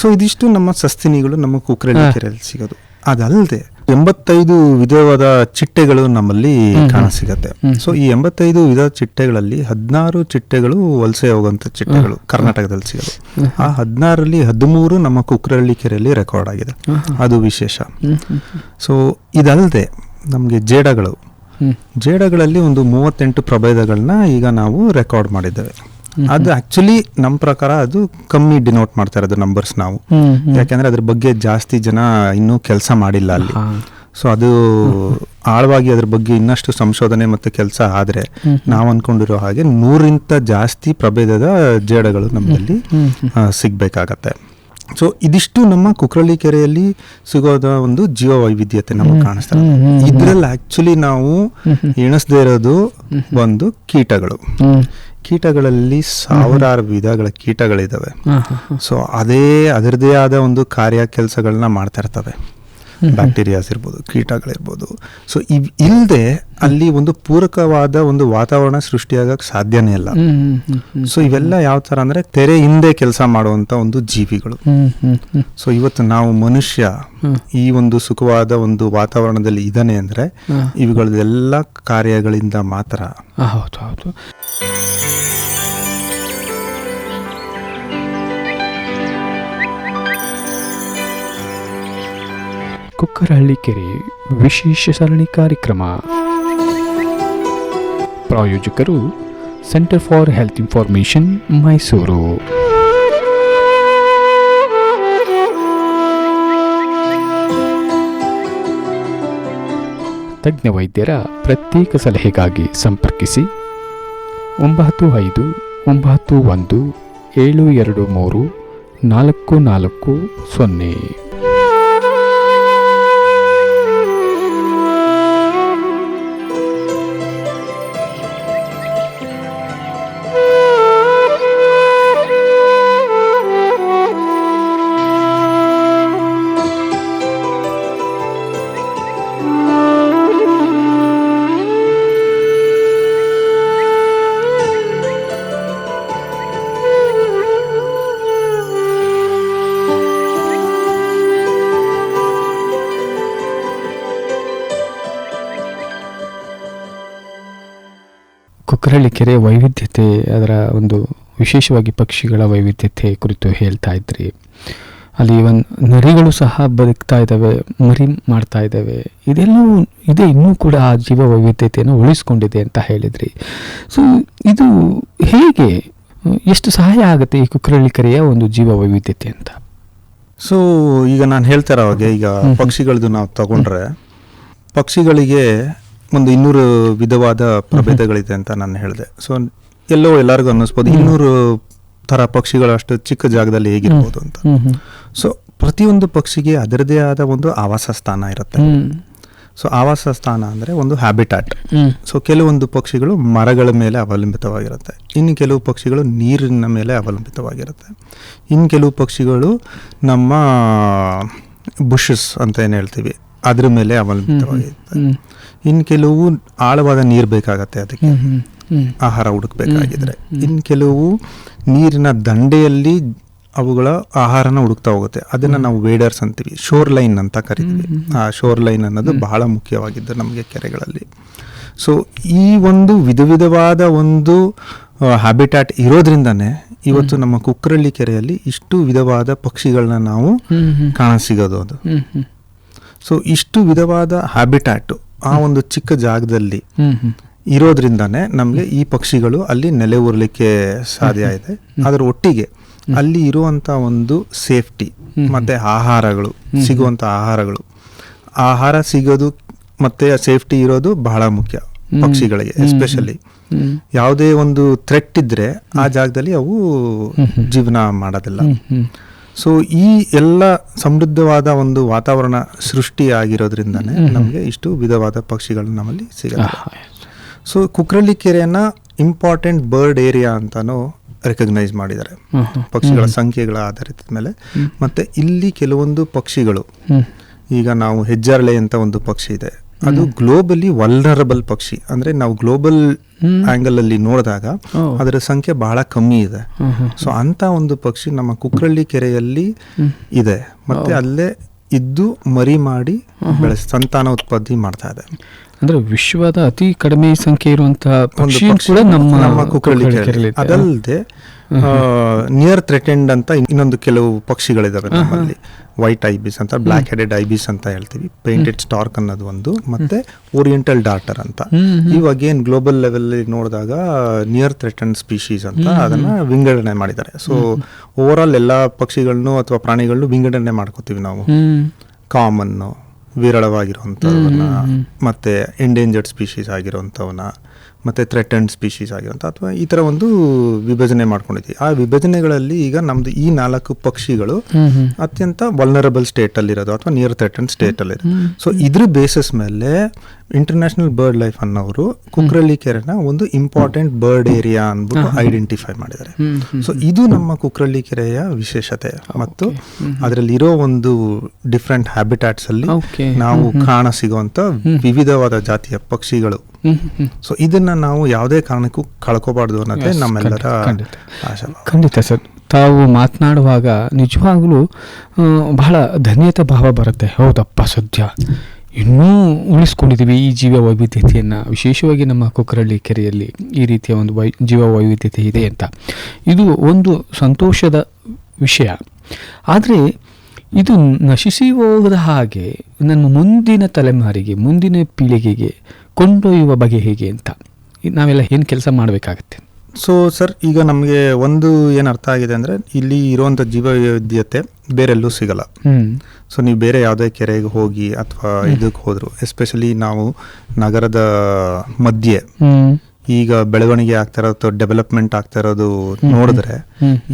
ಸೊ ಇದಿಷ್ಟು ನಮ್ಮ ಸಸ್ತಿನಿಗಳು ನಮ್ಮ ಕುಕ್ರಳಿ ಹಾ. ಕೆರೆಯಲ್ಲಿ ಸಿಗೋದು. ಅದಲ್ಲದೆ ಎಂಬತ್ತೈದು ವಿಧವಾದ ಚಿಟ್ಟೆಗಳು ನಮ್ಮಲ್ಲಿ. ಕಾಣಸಿಗತ್ತೆ. ಸೊ ಈ ಎಂಬತ್ತೈದು ವಿಧ ಚಿಟ್ಟೆಗಳಲ್ಲಿ ಹದಿನಾರು ಚಿಟ್ಟೆಗಳು ವಲಸೆ ಹೋಗುವಂತ ಚಿಟ್ಟೆಗಳು ಕರ್ನಾಟಕದಲ್ಲಿ ಸಿಗೋದು. ಆ ಹದಿನಾರರಲ್ಲಿ ಹದಿಮೂರು ನಮ್ಮ ಕುಕ್ರಹಳ್ಳಿ ಕೆರೆಯಲ್ಲಿ ರೆಕಾರ್ಡ್ ಆಗಿದೆ. ಅದು ವಿಶೇಷ. ಸೊ ಇದಲ್ಲದೆ ನಮಗೆ ಜೇಡಗಳು. ಜೇಡಗಳಲ್ಲಿ ಒಂದು ಮೂವತ್ತೆಂಟು ಪ್ರಭೇದಗಳನ್ನ ಈಗ ನಾವು ರೆಕಾರ್ಡ್ ಮಾಡಿದ್ದೇವೆ. ಅದು ಆಕ್ಚುಲಿ ನಮ್ಮ ಪ್ರಕಾರ ಅದು ಕಮ್ಮಿ ಡಿನೋಟ್ ಮಾಡ್ತಾರೆ ಇರೋದು ನಂಬರ್ಸ್ ನಾವು. ಯಾಕೆಂದ್ರೆ ಅದ್ರ ಬಗ್ಗೆ ಜಾಸ್ತಿ ಜನ ಇನ್ನೂ ಕೆಲಸ ಮಾಡಿಲ್ಲ ಅಲ್ಲಿ. ಸೊ ಅದು ಆಳವಾಗಿ ಅದ್ರ ಬಗ್ಗೆ ಇನ್ನಷ್ಟು ಸಂಶೋಧನೆ ಮತ್ತೆ ಕೆಲಸ ಆದ್ರೆ. ನಾವು ಅನ್ಕೊಂಡಿರೋ ಹಾಗೆ ನೂರಿಂತ ಜಾಸ್ತಿ ಪ್ರಭೇದದ ಜೇಡಗಳು ನಮ್ಮಲ್ಲಿ ಸಿಗಬೇಕಾಗತ್ತೆ ಸೊ ಇದಿಷ್ಟು ನಮ್ಮ ಕುಕ್ರಳ್ಳಿ ಕೆರೆಯಲ್ಲಿ ಸಿಗೋದ ಒಂದು ಜೀವ ವೈವಿಧ್ಯತೆ ನಮಗೆ. ಕಾಣಿಸ್ತಾ. ಇದ್ರಲ್ಲಿ ಆಕ್ಚುಲಿ ನಾವು. ಎಣಿಸದೇ ಇರೋದು ಒಂದು ಕೀಟಗಳು. ಕೀಟಗಳಲ್ಲಿ ಸಾವಿರಾರು ವಿಧಗಳ ಕೀಟಗಳಿದ್ದಾವೆ. ಸೊ ಅದೇ ಅದರದೇ ಆದ ಒಂದು ಕಾರ್ಯ ಕೆಲಸಗಳನ್ನ ಮಾಡ್ತಾ ಇರ್ತವೆ. ಬ್ಯಾಕ್ಟೀರಿಯಾಸ್ ಇರ್ಬೋದು ಕೀಟಗಳಿರ್ಬೋದು. ಸೊ ಇವ್ ಇಲ್ಲದೆ ಅಲ್ಲಿ ಒಂದು ಪೂರಕವಾದ ಒಂದು ವಾತಾವರಣ ಸೃಷ್ಟಿಯಾಗಕ್ಕೆ ಸಾಧ್ಯನೇ ಇಲ್ಲ. ಸೊ ಇವೆಲ್ಲ ಯಾವ ತರ ಅಂದ್ರೆ ತೆರೆ ಹಿಂದೆ ಕೆಲಸ ಮಾಡುವಂತ ಒಂದು ಜೀವಿಗಳು. ಸೊ ಇವತ್ತು ನಾವು ಮನುಷ್ಯ ಈ ಒಂದು ಸುಖವಾದ ಒಂದು ವಾತಾವರಣದಲ್ಲಿ ಇದ್ದಾನೆ ಅಂದ್ರೆ ಇವುಗಳೆಲ್ಲ ಇವುಗಳದೆಲ್ಲ ಕಾರ್ಯಗಳಿಂದ ಮಾತ್ರ. ಹೌದು ಹೌದು. ಕುಕ್ಕರಹಳ್ಳಿ ಕೆರೆ ವಿಶೇಷ ಸರಣಿ ಕಾರ್ಯಕ್ರಮ. ಪ್ರಾಯೋಜಕರು Centre for Health Information Mysuru ತಜ್ಞ ವೈದ್ಯರ ಪ್ರತ್ಯೇಕ ಸಲಹೆಗಾಗಿ ಸಂಪರ್ಕಿಸಿ ಒಂಬತ್ತು ಐದು ಒಂಬತ್ತು ಒಂದು ಏಳು ಎರಡು ಮೂರು ನಾಲ್ಕು ನಾಲ್ಕು ಸೊನ್ನೆ. ಕುಕ್ಕರಹಳ್ಳಿ ಕೆರೆ ವೈವಿಧ್ಯತೆ ಅದರ ಒಂದು ವಿಶೇಷವಾಗಿ ಪಕ್ಷಿಗಳ ವೈವಿಧ್ಯತೆ ಕುರಿತು ಹೇಳ್ತಾ ಇದ್ರಿ. ಅಲ್ಲಿ ಇವನ್ ನರಿಗಳು ಸಹ ಬದುಕ್ತಾ ಇದ್ದಾವೆ ಮರಿ ಮಾಡ್ತಾ ಇದ್ದಾವೆ. ಇದೆಲ್ಲವೂ ಇದೆ ಇನ್ನೂ ಕೂಡ ಆ ಜೀವ ವೈವಿಧ್ಯತೆಯನ್ನು ಉಳಿಸ್ಕೊಂಡಿದೆ ಅಂತ ಹೇಳಿದ್ರಿ. ಸೊ ಇದು ಹೇಗೆ ಎಷ್ಟು ಸಹಾಯ ಆಗುತ್ತೆ ಈ ಕುಕ್ಕರಹಳ್ಳಿ ಕೆರೆಯ ಒಂದು ಜೀವ ವೈವಿಧ್ಯತೆ ಅಂತ? ಸೊ ಈಗ ನಾನು ಹೇಳ್ತಾ ಇರೋ ಹಾಗೆ ಈಗ. ಪಕ್ಷಿಗಳದ್ದು ನಾವು ತಗೊಂಡ್ರೆ ಪಕ್ಷಿಗಳಿಗೆ ಒಂದು ಇನ್ನೂರು ವಿಧವಾದ ಪ್ರಭೇದಗಳಿದೆ ಅಂತ ನಾನು ಹೇಳಿದೆ. ಸೊ ಎಲ್ಲೋ ಎಲ್ಲರಿಗೂ ಅನ್ನಿಸ್ಬೋದು. ಇನ್ನೂರು ಥರ ಪಕ್ಷಿಗಳು ಅಷ್ಟು ಚಿಕ್ಕ ಜಾಗದಲ್ಲಿ ಹೇಗಿರ್ಬೋದು ಅಂತ. ಸೊ ಪ್ರತಿಯೊಂದು ಪಕ್ಷಿಗೆ ಅದರದೇ ಆದ ಒಂದು ಆವಾಸ ಸ್ಥಾನ ಇರುತ್ತೆ. ಸೊ ಆವಾಸ ಸ್ಥಾನ ಅಂದರೆ ಒಂದು ಹ್ಯಾಬಿಟಾಟ್ ಸೊ ಕೆಲವೊಂದು ಪಕ್ಷಿಗಳು ಮರಗಳ ಮೇಲೆ ಅವಲಂಬಿತವಾಗಿರುತ್ತೆ. ಇನ್ನು ಕೆಲವು ಪಕ್ಷಿಗಳು ನೀರಿನ ಮೇಲೆ ಅವಲಂಬಿತವಾಗಿರುತ್ತೆ. ಇನ್ನು ಕೆಲವು ಪಕ್ಷಿಗಳು ನಮ್ಮ ಬುಷಸ್ ಅಂತ ಏನು ಹೇಳ್ತೀವಿ ಅದ್ರ ಮೇಲೆ ಅವಲಂಬಿತವಾಗಿರುತ್ತೆ. ಇನ್ನು ಕೆಲವು ಆಳವಾದ ನೀರು ಬೇಕಾಗತ್ತೆ ಅದಕ್ಕೆ. ಆಹಾರ ಹುಡುಕ್ಬೇಕಾಗಿದ್ರೆ. ಇನ್ನು ಕೆಲವು ನೀರಿನ ದಂಡೆಯಲ್ಲಿ ಅವುಗಳ ಆಹಾರನ ಹುಡುಕ್ತಾ ಹೋಗುತ್ತೆ. ಅದನ್ನ ನಾವು ವೇಡರ್ಸ್ ಅಂತೀವಿ. ಶೋರ್ ಲೈನ್ ಅಂತ ಕರಿತೀವಿ. ಆ ಶೋರ್ ಲೈನ್ ಅನ್ನೋದು. ಬಹಳ ಮುಖ್ಯವಾಗಿದ್ದು ನಮಗೆ ಕೆರೆಗಳಲ್ಲಿ. ಸೊ ಈ ಒಂದು ವಿಧ ವಿಧವಾದ ಒಂದು ಹ್ಯಾಬಿಟ್ಯಾಟ್ ಇರೋದ್ರಿಂದನೇ ಇವತ್ತು ನಮ್ಮ ಕುಕ್ಕರಳ್ಳಿ ಕೆರೆಯಲ್ಲಿ ಇಷ್ಟು ವಿಧವಾದ ಪಕ್ಷಿಗಳನ್ನ ನಾವು ಕಾಣ ಸಿಗೋದು ಅದು. ಸೊ ಇಷ್ಟು ವಿಧವಾದ ಹ್ಯಾಬಿಟ್ಯಾಟ್ ಆ ಒಂದು ಚಿಕ್ಕ ಜಾಗದಲ್ಲಿ ಇರೋದ್ರಿಂದಾನೆ ನಮಗೆ ಈ ಪಕ್ಷಿಗಳು ಅಲ್ಲಿ ನೆಲೆ ಊರ್ಲಿಕ್ಕೆ ಸಾಧ್ಯ ಇದೆ. ಅದರ ಒಟ್ಟಿಗೆ ಅಲ್ಲಿ ಇರುವಂತ ಒಂದು ಸೇಫ್ಟಿ ಮತ್ತೆ ಆಹಾರಗಳು ಸಿಗುವಂತ ಆಹಾರಗಳು. ಆಹಾರ ಸಿಗೋದು ಮತ್ತೆ ಸೇಫ್ಟಿ ಇರೋದು ಬಹಳ ಮುಖ್ಯ ಪಕ್ಷಿಗಳಿಗೆ ಎಸ್ಪೆಷಲಿ ಯಾವುದೇ ಒಂದು ಥ್ರೆಟ್ ಇದ್ರೆ ಆ ಜಾಗದಲ್ಲಿ ಅವು ಜೀವನ ಮಾಡೋದಿಲ್ಲ. ಸೊ ಈ ಎಲ್ಲ ಸಮೃದ್ಧವಾದ ಒಂದು ವಾತಾವರಣ ಸೃಷ್ಟಿ ಆಗಿರೋದ್ರಿಂದಾನೇ ನಮಗೆ ಇಷ್ಟು ವಿಧವಾದ ಪಕ್ಷಿಗಳು ನಮ್ಮಲ್ಲಿ ಸಿಗುತ್ತೆ. ಸೊ ಕುಕ್ರಳ್ಳಿ ಕೆರೆಯನ್ನು ಇಂಪಾರ್ಟೆಂಟ್ ಬರ್ಡ್ ಏರಿಯಾ ಅಂತಾನು ರೆಕಗ್ನೈಸ್ ಮಾಡಿದ್ದಾರೆ. ಪಕ್ಷಿಗಳ ಸಂಖ್ಯೆಗಳ ಆಧಾರಿತ ಮೇಲೆ. ಮತ್ತೆ ಇಲ್ಲಿ ಕೆಲವೊಂದು ಪಕ್ಷಿಗಳು. ಈಗ ನಾವು ಹೆಜ್ಜಾರಳೆ ಅಂತ ಒಂದು ಪಕ್ಷಿ ಇದೆ. ಅದು ಗ್ಲೋಬಲಿ ವಲ್ನರಬಲ್ ಪಕ್ಷಿ. ಅಂದ್ರೆ ನಾವು ಗ್ಲೋಬಲ್ ಆಂಗಲ್ ಅಲ್ಲಿ ನೋಡಿದಾಗ ಅದರ ಸಂಖ್ಯೆ ಬಹಳ ಕಮ್ಮಿ ಇದೆ. ಸೊ ಅಂತ ಒಂದು ಪಕ್ಷಿ ನಮ್ಮ ಕುಕ್ರಳ್ಳಿ ಕೆರೆಯಲ್ಲಿ ಇದೆ. ಮತ್ತೆ ಅಲ್ಲೇ ಇದ್ದು ಮರಿ ಮಾಡಿ ಬೆಳೆಸ ಸಂತಾನ ಉತ್ಪತ್ತಿ ಮಾಡ್ತಾ ಇದೆ. ಅಂದ್ರೆ ವಿಶ್ವದ ಅತಿ ಕಡಿಮೆ ಸಂಖ್ಯೆ ಇರುವಂತಹ ಕೂಡ ನಮ್ಮ ನಮ್ಮ ಕುಕ್ರಳ್ಳಿ. ಅದಲ್ಲದೆ ನಿಯರ್ ಥ್ರೆಟೆಂಡ್ ಅಂತ ಇನ್ನೊಂದು ಕೆಲವು ಪಕ್ಷಿಗಳಿದಾವೆ ನಮ್ಮಲ್ಲಿ. ವೈಟ್ ಐಬಿಸ್ ಅಂತ ಬ್ಲ್ಯಾಕ್ ಹೆಡೆಡ್ ಐಬಿಸ್ ಅಂತ ಹೇಳ್ತೀವಿ. ಪೇಂಟೆಡ್ ಸ್ಟಾರ್ಕ್ ಅನ್ನೋದು ಒಂದು ಮತ್ತೆ ಓರಿಯೆಂಟಲ್ ಡಾಟರ್ ಅಂತ. ಇವಾಗ ಏನು ಗ್ಲೋಬಲ್ ಲೆವೆಲ್ ನೋಡಿದಾಗ ನಿಯರ್ ಥ್ರೆಟನ್ ಸ್ಪೀಶೀಸ್ ಅಂತ ಅದನ್ನ ವಿಂಗಡಣೆ ಮಾಡಿದ್ದಾರೆ. ಸೊ ಓವರ್ ಆಲ್ ಎಲ್ಲಾ ಪಕ್ಷಿಗಳನ್ನು ಅಥವಾ ಪ್ರಾಣಿಗಳನ್ನು ವಿಂಗಡಣೆ ಮಾಡ್ಕೋತೀವಿ ನಾವು. ಕಾಮನ್ ಕಾಮನ್ನು ವಿರಳವಾಗಿರುವಂಥವನ್ನ ಮತ್ತೆ ಎಂಡೇಂಜರ್ಡ್ ಸ್ಪೀಶೀಸ್ ಆಗಿರುವಂಥವನ್ನ. ಮತ್ತೆ ಥ್ರೆಟನ್ಡ್ ಸ್ಪೀಶೀಸ್ ಆಗಿರುವಂಥ ಅಥವಾ ಈ ಥರ ಒಂದು ವಿಭಜನೆ ಮಾಡ್ಕೊಂಡಿದ್ದೀವಿ. ಆ ವಿಭಜನೆಗಳಲ್ಲಿ ಈಗ ನಮ್ದು ಈ ನಾಲ್ಕು ಪಕ್ಷಿಗಳು ಅತ್ಯಂತ ವಲ್ನರಬಲ್ ಸ್ಟೇಟಲ್ಲಿರೋದು ಅಥವಾ ನಿಯರ್ ಥ್ರೆಟನ್ ಸ್ಟೇಟಲ್ಲಿರೋದು ಅಲ್ಲಿ ಸೊ ಇದ್ರ ಬೇಸಿಸ್ ಮೇಲೆ ಇಂಟರ್ನ್ಯಾಷನಲ್ ಬರ್ಡ್ ಲೈಫ್ ಅನ್ನೋರು ಕುಕ್ರಳ್ಳಿ ಕೆರೆನ ಒಂದು ಇಂಪಾರ್ಟೆಂಟ್ ಬರ್ಡ್ ಏರಿಯಾ ಅಂದ್ಬಿಟ್ಟು ಐಡೆಂಟಿಫೈ ಮಾಡಿದ್ದಾರೆ. ಸೊ ಇದು ನಮ್ಮ ಕುಕ್ರಳ್ಳಿ ಕೆರೆಯ ವಿಶೇಷತೆ ಮತ್ತು ಅದರಲ್ಲಿ ಇರೋ ಒಂದು ಡಿಫ್ರೆಂಟ್ ಹ್ಯಾಬಿಟ್ಯಾಟ್ಸ್ ಅಲ್ಲಿ ನಾವು ಕಾಣ ಸಿಗುವಂತ ವಿವಿಧವಾದ ಜಾತಿಯ ಪಕ್ಷಿಗಳು. ಸೊ ಇದನ್ನ ನಾವು ಯಾವುದೇ ಕಾರಣಕ್ಕೂ ಕಳ್ಕೋಬಾರ್ದು ಅನ್ನೋದೇ ನಮ್ಮೆಲ್ಲರ ಖಂಡಿತ, ಖಂಡಿತ. ಆಶಾ ಖಂಡಿತ ಸರ್. ತಾವು ಮಾತನಾಡುವಾಗ ನಿಜವಾಗ್ಲೂ ಬಹಳ ಧನ್ಯತೆ ಭಾವ ಬರುತ್ತೆ. ಹೌದಪ್ಪ ಸದ್ಯ. ಇನ್ನೂ ಉಳಿಸ್ಕೊಂಡಿದ್ದೀವಿ ಈ ಜೀವ ವೈವಿಧ್ಯತೆಯನ್ನು ವಿಶೇಷವಾಗಿ ನಮ್ಮ ಕೊಕ್ಕರಳ್ಳಿ ಕೆರೆಯಲ್ಲಿ ಈ ರೀತಿಯ ಒಂದು ವೈ ಜೀವ ವೈವಿಧ್ಯತೆ ಇದೆ ಅಂತ. ಇದು ಒಂದು ಸಂತೋಷದ ವಿಷಯ. ಆದರೆ ಇದು ನಶಿಸಿ ಹೋಗದ ಹಾಗೆ ನಮ್ಮ ಮುಂದಿನ ತಲೆಮಾರಿಗೆ, ಮುಂದಿನ ಪೀಳಿಗೆಗೆ ಕೊಂಡೊಯ್ಯುವ ಬಗೆ ಹೇಗೆ ಅಂತ. ನಾವೆಲ್ಲ ಏನು ಕೆಲಸ ಮಾಡಬೇಕಾಗತ್ತೆ? ಸೊ ಸರ್ ಈಗ ನಮಗೆ ಒಂದು ಏನು ಅರ್ಥ ಆಗಿದೆ ಅಂದರೆ ಇಲ್ಲಿ ಇರುವಂಥ ಜೀವ ವೈವಿಧ್ಯತೆ ಬೇರೆಲ್ಲೂ ಸಿಗಲ್ಲ. ಸೊ ನೀವು ಬೇರೆ ಯಾವುದೇ ಕೆರೆಗೆ ಹೋಗಿ ಅಥವಾ ಇದಕ್ಕೆ ಹೋದ್ರು ಎಸ್ಪೆಷಲಿ ನಾವು ನಗರದ ಮಧ್ಯೆ ಈಗ ಬೆಳವಣಿಗೆ ಆಗ್ತಾ ಇರೋದು ಡೆವಲಪ್ಮೆಂಟ್ ಆಗ್ತಾ ಇರೋದು ನೋಡಿದ್ರೆ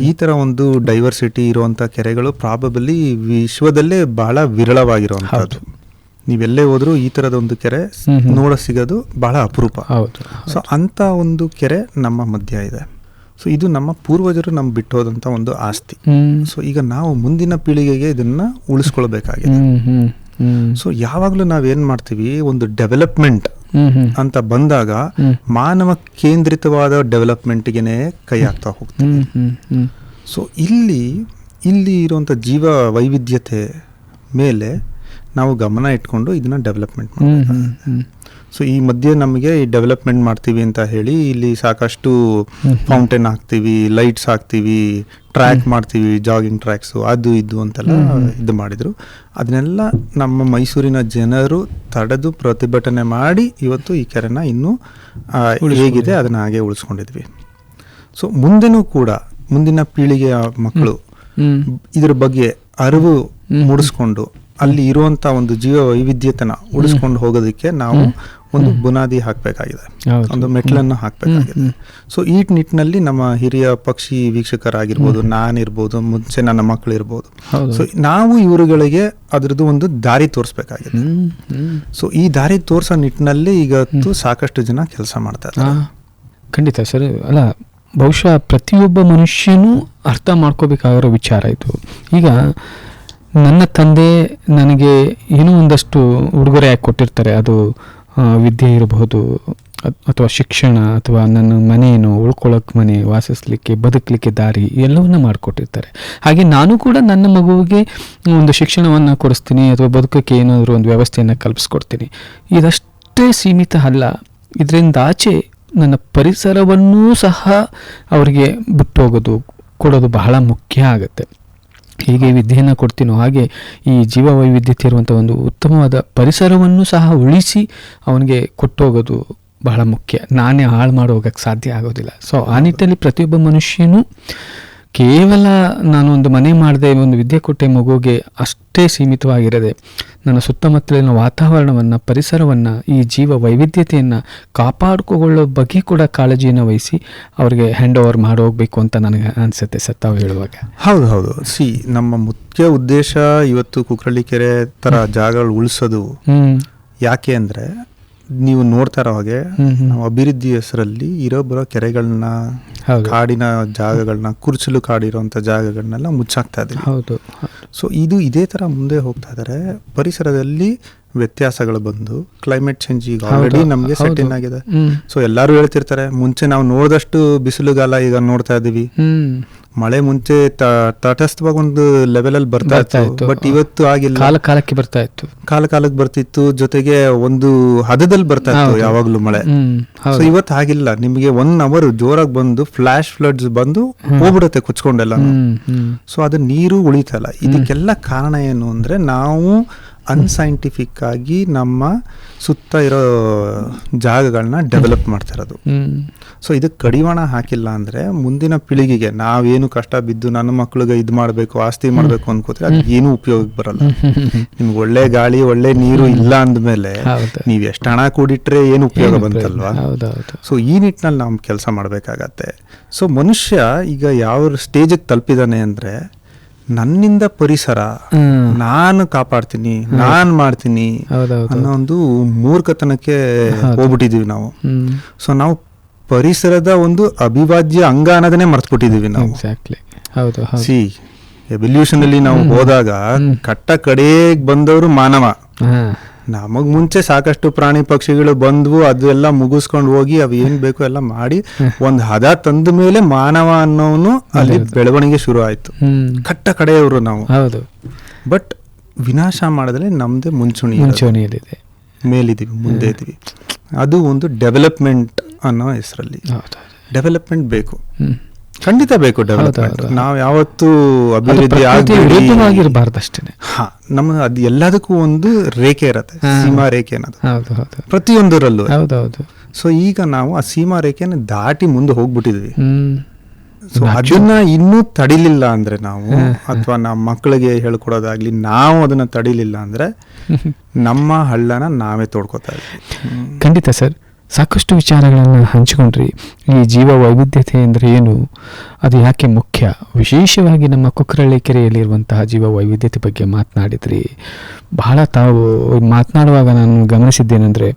ಈ ತರ ಒಂದು ಡೈವರ್ಸಿಟಿ ಇರುವಂತ ಕೆರೆಗಳು ಪ್ರಾಬಬಲಿ ವಿಶ್ವದಲ್ಲೇ ಬಹಳ ವಿರಳವಾಗಿರುವಂತದ್ದು ನೀವೆಲ್ಲೇ ಹೋದ್ರು ಈ ತರದ ಒಂದು ಕೆರೆ. ನೋಡ ಸಿಗೋದು ಬಹಳ ಅಪರೂಪ. ಹೌದು ಸೊ ಅಂತ ಒಂದು ಕೆರೆ ನಮ್ಮ ಮಧ್ಯ ಇದೆ. ಸೊ ಇದು ನಮ್ಮ ಪೂರ್ವಜರು ನಮ್ಗೆ ಬಿಟ್ಟೋದಂತ ಒಂದು ಆಸ್ತಿ. ಸೊ ಈಗ ನಾವು ಮುಂದಿನ ಪೀಳಿಗೆಗೆ ಇದನ್ನ ಉಳಿಸ್ಕೊಳ್ಬೇಕಾಗಿದೆ. ಸೊ ಯಾವಾಗಲೂ ನಾವೇನ್ ಮಾಡ್ತೀವಿ ಒಂದು ಡೆವಲಪ್ಮೆಂಟ್ ಅಂತ ಬಂದಾಗ. ಮಾನವ ಕೇಂದ್ರಿತವಾದ ಡೆವಲಪ್ಮೆಂಟ್ಗೆನೆ ಕೈ ಹಾಕ್ತಾ ಹೋಗ್ತೀವಿ. ಸೊ ಇಲ್ಲಿ ಇಲ್ಲಿ ಇರುವಂತ ಜೀವ ವೈವಿಧ್ಯತೆ ಮೇಲೆ ನಾವು ಗಮನ ಇಟ್ಕೊಂಡು ಇದನ್ನ ಡೆವಲಪ್ಮೆಂಟ್ ಮಾಡ್ತೀವಿ ಸೊ ಈ ಮಧ್ಯೆ ನಮಗೆ ಈ ಡೆವಲಪ್ಮೆಂಟ್ ಮಾಡ್ತೀವಿ ಅಂತ ಹೇಳಿ ಇಲ್ಲಿ ಸಾಕಷ್ಟು ಫೌಂಟೇನ್ ಹಾಕ್ತೀವಿ ಲೈಟ್ಸ್ ಹಾಕ್ತೀವಿ ಟ್ರ್ಯಾಕ್ ಮಾಡ್ತೀವಿ ಜಾಗಿಂಗ್ ಟ್ರ್ಯಾಕ್ಸು ಅದು ಇದು ಅಂತೆಲ್ಲ ಇದು ಮಾಡಿದರು. ಅದನ್ನೆಲ್ಲ ನಮ್ಮ ಮೈಸೂರಿನ ಜನರು ತಡೆದು ಪ್ರತಿಭಟನೆ ಮಾಡಿ ಇವತ್ತು ಈ ಕೆರೆನ ಇನ್ನೂ ಹೇಗಿದೆ ಅದನ್ನ ಹಾಗೆ ಉಳಿಸ್ಕೊಂಡಿದ್ವಿ. ಸೊ ಮುಂದೆನೂ ಕೂಡ ಮುಂದಿನ ಪೀಳಿಗೆಯ ಮಕ್ಕಳು ಇದ್ರ ಬಗ್ಗೆ ಅರಿವು ಮೂಡಿಸ್ಕೊಂಡು ಅಲ್ಲಿ ಇರುವಂತ ಒಂದು ಜೀವ ವೈವಿಧ್ಯತೆನ ಉಳಿಸ್ಕೊಂಡು ಹೋಗೋದಕ್ಕೆ ನಾವು ಒಂದು ಬುನಾದಿ ಹಾಕಬೇಕಾಗಿದೆ. ಒಂದು ಮೆಟ್ಲನ್ನು ಹಾಕಬೇಕಾಗಿದೆ. ಸೊ ಈ ನಿಟ್ಟಿನಲ್ಲಿ ನಮ್ಮ ಹಿರಿಯ ಪಕ್ಷಿ ವೀಕ್ಷಕರಾಗಿರ್ಬೋದು ನಾನಿರ್ಬೋದು ಮುಂಚೆ ನನ್ನ ಮಕ್ಕಳು ಇರ್ಬೋದು ಸೊ ನಾವು ಇವರುಗಳಿಗೆ ಅದ್ರದ್ದು ಒಂದು ದಾರಿ ತೋರಿಸ್ಬೇಕಾಗಿದೆ. ಸೊ ಈ ದಾರಿ ತೋರಿಸೋ ನಿಟ್ಟಿನಲ್ಲಿ ಈಗತ್ತು ಸಾಕಷ್ಟು ಜನ ಕೆಲಸ ಮಾಡ್ತಾ ಇದ್ದಾರೆ. ಖಂಡಿತ ಸರ್. ಅಲ್ಲ ಬಹುಶಃ ಪ್ರತಿಯೊಬ್ಬ ಮನುಷ್ಯನೂ ಅರ್ಥ ಮಾಡ್ಕೋಬೇಕಾಗಿರೋ ವಿಚಾರ ಇದು. ಈಗ ನನ್ನ ತಂದೆ ನನಗೆ ಏನೋ ಒಂದಷ್ಟು ಉಡುಗೊರೆ ಹಾಕಿ ಕೊಟ್ಟಿರ್ತಾರೆ, ಅದು ವಿದ್ಯೆ ಇರಬಹುದು ಅಥವಾ ಶಿಕ್ಷಣ, ಅಥವಾ ನನ್ನ ಮನೆಯನ್ನು ಉಳ್ಕೊಳ್ಳೋಕೆ ಮನೆ, ವಾಸಿಸ್ಲಿಕ್ಕೆ, ಬದುಕಲಿಕ್ಕೆ ದಾರಿ, ಎಲ್ಲವನ್ನ ಮಾಡಿಕೊಟ್ಟಿರ್ತಾರೆ. ಹಾಗೆ ನಾನು ಕೂಡ ನನ್ನ ಮಗುವಿಗೆ ಒಂದು ಶಿಕ್ಷಣವನ್ನು ಕೊಡಿಸ್ತೀನಿ, ಅಥವಾ ಬದುಕೋಕ್ಕೆ ಏನಾದರೂ ಒಂದು ವ್ಯವಸ್ಥೆಯನ್ನು ಕಲ್ಪಿಸ್ಕೊಡ್ತೀನಿ. ಇದಷ್ಟೇ ಸೀಮಿತ ಅಲ್ಲ. ಇದರಿಂದ ಆಚೆ ನನ್ನ ಪರಿಸರವನ್ನೂ ಸಹ ಅವರಿಗೆ ಬಿಟ್ಟು ಹೋಗೋದು ಕೊಡೋದು ಬಹಳ ಮುಖ್ಯ ಆಗುತ್ತೆ. ಹೇಗೆ ವಿದ್ಯೆಯನ್ನು ಕೊಡ್ತೀನೋ ಹಾಗೆ ಈ ಜೀವ ವೈವಿಧ್ಯತೆ ಇರುವಂಥ ಒಂದು ಉತ್ತಮವಾದ ಪರಿಸರವನ್ನು ಸಹ ಉಳಿಸಿ ಅವನಿಗೆ ಕೊಟ್ಟೋಗೋದು ಬಹಳ ಮುಖ್ಯ. ನಾನೇ ಹಾಳು ಮಾಡೋಗಕ್ಕೆ ಸಾಧ್ಯ ಆಗೋದಿಲ್ಲ. ಸೊ ಆ ನಿಟ್ಟಿನಲ್ಲಿ ಪ್ರತಿಯೊಬ್ಬ ಮನುಷ್ಯನೂ ಕೇವಲ ನಾನು ಒಂದು ಮನೆ ಮಾಡದೆ ಒಂದು ವಿದ್ಯೆ ಕೊಟ್ಟೆ ಮಗುಗೆ ಅಷ್ಟೇ ಸೀಮಿತವಾಗಿರದೆ ನನ್ನ ಸುತ್ತಮುತ್ತಲಿನ ವಾತಾವರಣವನ್ನು ಪರಿಸರವನ್ನು ಈ ಜೀವ ವೈವಿಧ್ಯತೆಯನ್ನು ಕಾಪಾಡಿಕೊಳ್ಳೋ ಬಗ್ಗೆ ಕೂಡ ಕಾಳಜಿಯನ್ನು ವಹಿಸಿ ಅವರಿಗೆ ಹ್ಯಾಂಡ್ ಓವರ್ ಮಾಡಿ ಹೋಗ್ಬೇಕು ಅಂತ ನನಗೆ ಅನಿಸುತ್ತೆ ಸರ್ ತಾವು ಹೇಳುವಾಗ. ಹೌದು ಹೌದು. ಸಿ ನಮ್ಮ ಮುಖ್ಯ ಉದ್ದೇಶ ಇವತ್ತು ಕುಕ್ರಳ್ಳಿ ಕೆರೆ ತರ ಜಾಗಗಳು ಉಳಿಸೋದು ಯಾಕೆ ಅಂದ್ರೆ ನೀವು ನೋಡ್ತಾ ಇರೋ ಹಾಗೆ. ನಾವು ಅಭಿವೃದ್ಧಿ ಹೆಸರಲ್ಲಿ ಇರೋ ಬರೋ ಕೆರೆಗಳನ್ನ ಕಾಡಿನ ಜಾಗಗಳನ್ನ ಕುರ್ಚಲು ಕಾಡಿರುವಂತ ಜಾಗಗಳನ್ನೆಲ್ಲ ಮುಚ್ಚಾಕ್ತಾ ಇದ್ದೀವಿ ಹೌದು. ಸೊ ಇದು ಇದೇ ತರ ಮುಂದೆ ಹೋಗ್ತಾ ಇದಾರೆ. ಪರಿಸರದಲ್ಲಿ ವ್ಯತ್ಯಾಸಗಳು ಬಂದು ಕ್ಲೈಮೇಟ್ ಚೇಂಜ್ ಈಗ ಆಲ್ರೆಡಿ ನಮಗೆ ಸೆಟ್ ಇನ್ ಆಗಿದೆ. ಸೊ ಎಲ್ಲರೂ ಹೇಳ್ತಿರ್ತಾರೆ ಮುಂಚೆ ನಾವು ನೋಡಿದಷ್ಟು ಬಿಸಿಲುಗಾಲ ಈಗ ನೋಡ್ತಾ ಇದೀವಿ. ಹ್ಮ್. ಮಳೆ ಮುಂಚೆ ತಟಸ್ಥವಾಗಿ ಒಂದು ಲೆವೆಲ್ ಅಲ್ಲಿ ಬರ್ತಾ ಇತ್ತು. ಬಟ್ ಇವತ್ತು ಆಗಿಲ್ಲ. ಕಾಲ ಕಾಲಕ್ಕೆ ಬರ್ತಾ ಇತ್ತು. ಕಾಲ ಕಾಲಕ್ಕೆ ಬರ್ತಿತ್ತು ಜೊತೆಗೆ ಒಂದು ಹದದಲ್ಲಿ ಬರ್ತಾ ಇತ್ತು. ಯಾವಾಗ್ಲೂ ಮಳೆ. ಸೊ ಇವತ್ತು ಆಗಿಲ್ಲ. ನಿಮಗೆ ಒನ್ ಅವರ್ ಜೋರಾಗಿ ಬಂದು ಫ್ಲಾಶ್ ಫ್ಲಡ್ಸ್ ಬಂದು ಹೋಗ್ಬಿಡುತ್ತೆ ಕುಚ್ಕೊಂಡೆಲ್ಲ. ಸೊ ಅದು ನೀರು ಉಳಿತಲ್ಲ ಇದಕ್ಕೆಲ್ಲ ಕಾರಣ ಏನು ಅಂದ್ರೆ ನಾವು ಅನ್ಸೈಂಟಿಫಿಕ್ ಆಗಿ ನಮ್ಮ ಸುತ್ತ ಇರೋ ಜಾಗಗಳನ್ನ ಡೆವಲಪ್ ಮಾಡ್ತಾ ಇರೋದು ಸೊ ಇದಕ್ಕೆ ಕಡಿವಾಣ ಹಾಕಿಲ್ಲ ಅಂದ್ರೆ ಮುಂದಿನ ಪೀಳಿಗೆಗೆ ನಾವೇನು ಕಷ್ಟ ಬಿದ್ದು ನನ್ನ ಮಕ್ಳಿಗೆ ಇದು ಮಾಡಬೇಕು ಆಸ್ತಿ ಮಾಡಬೇಕು ಅನ್ಕೋತೀವಿ ಅದು ಏನು ಉಪಯೋಗಕ್ಕೆ ಬರಲ್ಲ. ನಿಮ್ಗೆ ಒಳ್ಳೆ ಗಾಳಿ ಒಳ್ಳೆ ನೀರು ಇಲ್ಲ ಅಂದ್ಮೇಲೆ ನೀವು ಎಷ್ಟು ಹಣ ಕೂಡಿಟ್ರೆ ಏನು ಉಪಯೋಗ ಬಂತಲ್ವಾ? ಸೊ ಈ ನಿಟ್ಟಿನಲ್ಲಿ ನಾವು ಕೆಲಸ ಮಾಡಬೇಕಾಗತ್ತೆ. ಸೊ ಮನುಷ್ಯ ಈಗ ಯಾವ ಸ್ಟೇಜಿಗೆ ತಲುಪಿದಾನೆ ಅಂದ್ರೆ ನನ್ನಿಂದ ಪರಿಸರ ನಾನು ಕಾಪಾಡ್ತೀನಿ ನಾನ್ ಮಾಡ್ತೀನಿ ಅನ್ನೋ ಒಂದು ಮೂರ್ಖತನಕ್ಕೆ. ಹೋಗ್ಬಿಟ್ಟಿದೀವಿ ನಾವು. ಸೊ ನಾವು ಪರಿಸರದ ಒಂದು ಅವಿಭಾಜ್ಯ ಅಂಗ ಅನ್ನೋದನ್ನೇ ಮರ್ತ್ಬಿಟ್ಟಿದೀವಿ ನಾವು. ಹೌದು ಸಿ ಎವಲ್ಯೂಷನ್ ಅಲ್ಲಿ ನಾವು ಹೋದಾಗ. ಕಟ್ಟ ಕಡೆಗೆ ಬಂದವರು ಮಾನವ. ನಮಗ್ ಮುಂಚೆ ಸಾಕಷ್ಟು ಪ್ರಾಣಿ ಪಕ್ಷಿಗಳು ಬಂದ್ವು ಅದೆಲ್ಲ ಮುಗಿಸ್ಕೊಂಡು ಹೋಗಿ ಅವು ಏನ್ ಬೇಕೋ ಎಲ್ಲ ಮಾಡಿ [laughs] ಒಂದ್ ಹದ ತಂದ ಮೇಲೆ ಮಾನವ ಅನ್ನೋನು ಅಲ್ಲಿ ಬೆಳವಣಿಗೆ ಶುರು ಆಯ್ತು. ಕಟ್ಟ ಕಡೆಯವರು ನಾವು. ಹೌದು. ಬಟ್ ವಿನಾಶ ಮಾಡಿದ್ರೆ ನಮ್ದೇ ಮುಂಚೂಣಿ. ಮುಂಚೂಣಿಯಲ್ಲಿದೆ. ಮೇಲಿದ್ದೀವಿ ಮುಂದೆ ಇದೀವಿ ಅದು ಒಂದು ಡೆವಲಪ್ಮೆಂಟ್ ಅನ್ನೋ ಹೆಸರಲ್ಲಿ. ಡೆವಲಪ್ಮೆಂಟ್ ಬೇಕು. ಖಂಡಿತ ಬೇಕು ಡೆವಲಪ್ಮೆಂಟ್ ನಾವು ಯಾವತ್ತೂ ಅಭಿವೃದ್ಧಿ. ವಿರುದ್ಧವಾಗಿರಬಾರ್ದು ಅಷ್ಟೇನೆ ಹಾ ನಮ್ಮ ಅದು ಎಲ್ಲದಕ್ಕೂ ಒಂದು ರೇಖೆ ಇರತ್ತೆ. ಸೀಮಾ ರೇಖೆ ಅನ್ನೋದು. ಪ್ರತಿಯೊಂದರಲ್ಲೂ. ಹೌದೌದು ಸೊ ಈಗ ನಾವು ಆ ಸೀಮಾ ರೇಖೆನ ದಾಟಿ ಮುಂದೆ ಹೋಗ್ಬಿಟ್ಟಿದ್ವಿ. ಸೊ ಅದನ್ನ ಇನ್ನೂ ತಡಿಲಿಲ್ಲ ಅಂದ್ರೆ ನಾವು ಅಥವಾ ನಮ್ಮ ಮಕ್ಕಳಿಗೆ ಹೇಳ್ಕೊಡೋದಾಗ್ಲಿ ನಾವು ಅದನ್ನ ತಡಿಲಿಲ್ಲ ಅಂದ್ರೆ [laughs] ನಮ್ಮ ಹಳ್ಳನ ನಾವೇ ತೋಡ್ಕೋತಾ ಇದ್ವಿ. ಖಂಡಿತ ಸರ್. ಸಾಕಷ್ಟು ವಿಚಾರಗಳನ್ನು ಹಂಚಿಕೊಂಡ್ರಿ. ಈ ಜೀವ ವೈವಿಧ್ಯತೆ ಅಂದರೆ ಏನು? ಅದು ಯಾಕೆ ಮುಖ್ಯ? ವಿಶೇಷವಾಗಿ ನಮ್ಮ ಕುಕ್ಕರಳ್ಳಿ ಕೆರೆಯಲ್ಲಿರುವಂತಹ ಜೀವ ವೈವಿಧ್ಯತೆ ಬಗ್ಗೆ ಮಾತನಾಡಿದ್ರಿ. ಬಹಳ ತಾವು ಮಾತನಾಡುವಾಗ ನಾನು ಗಮನಿಸಿದ್ದೇನೆಂದರೆ,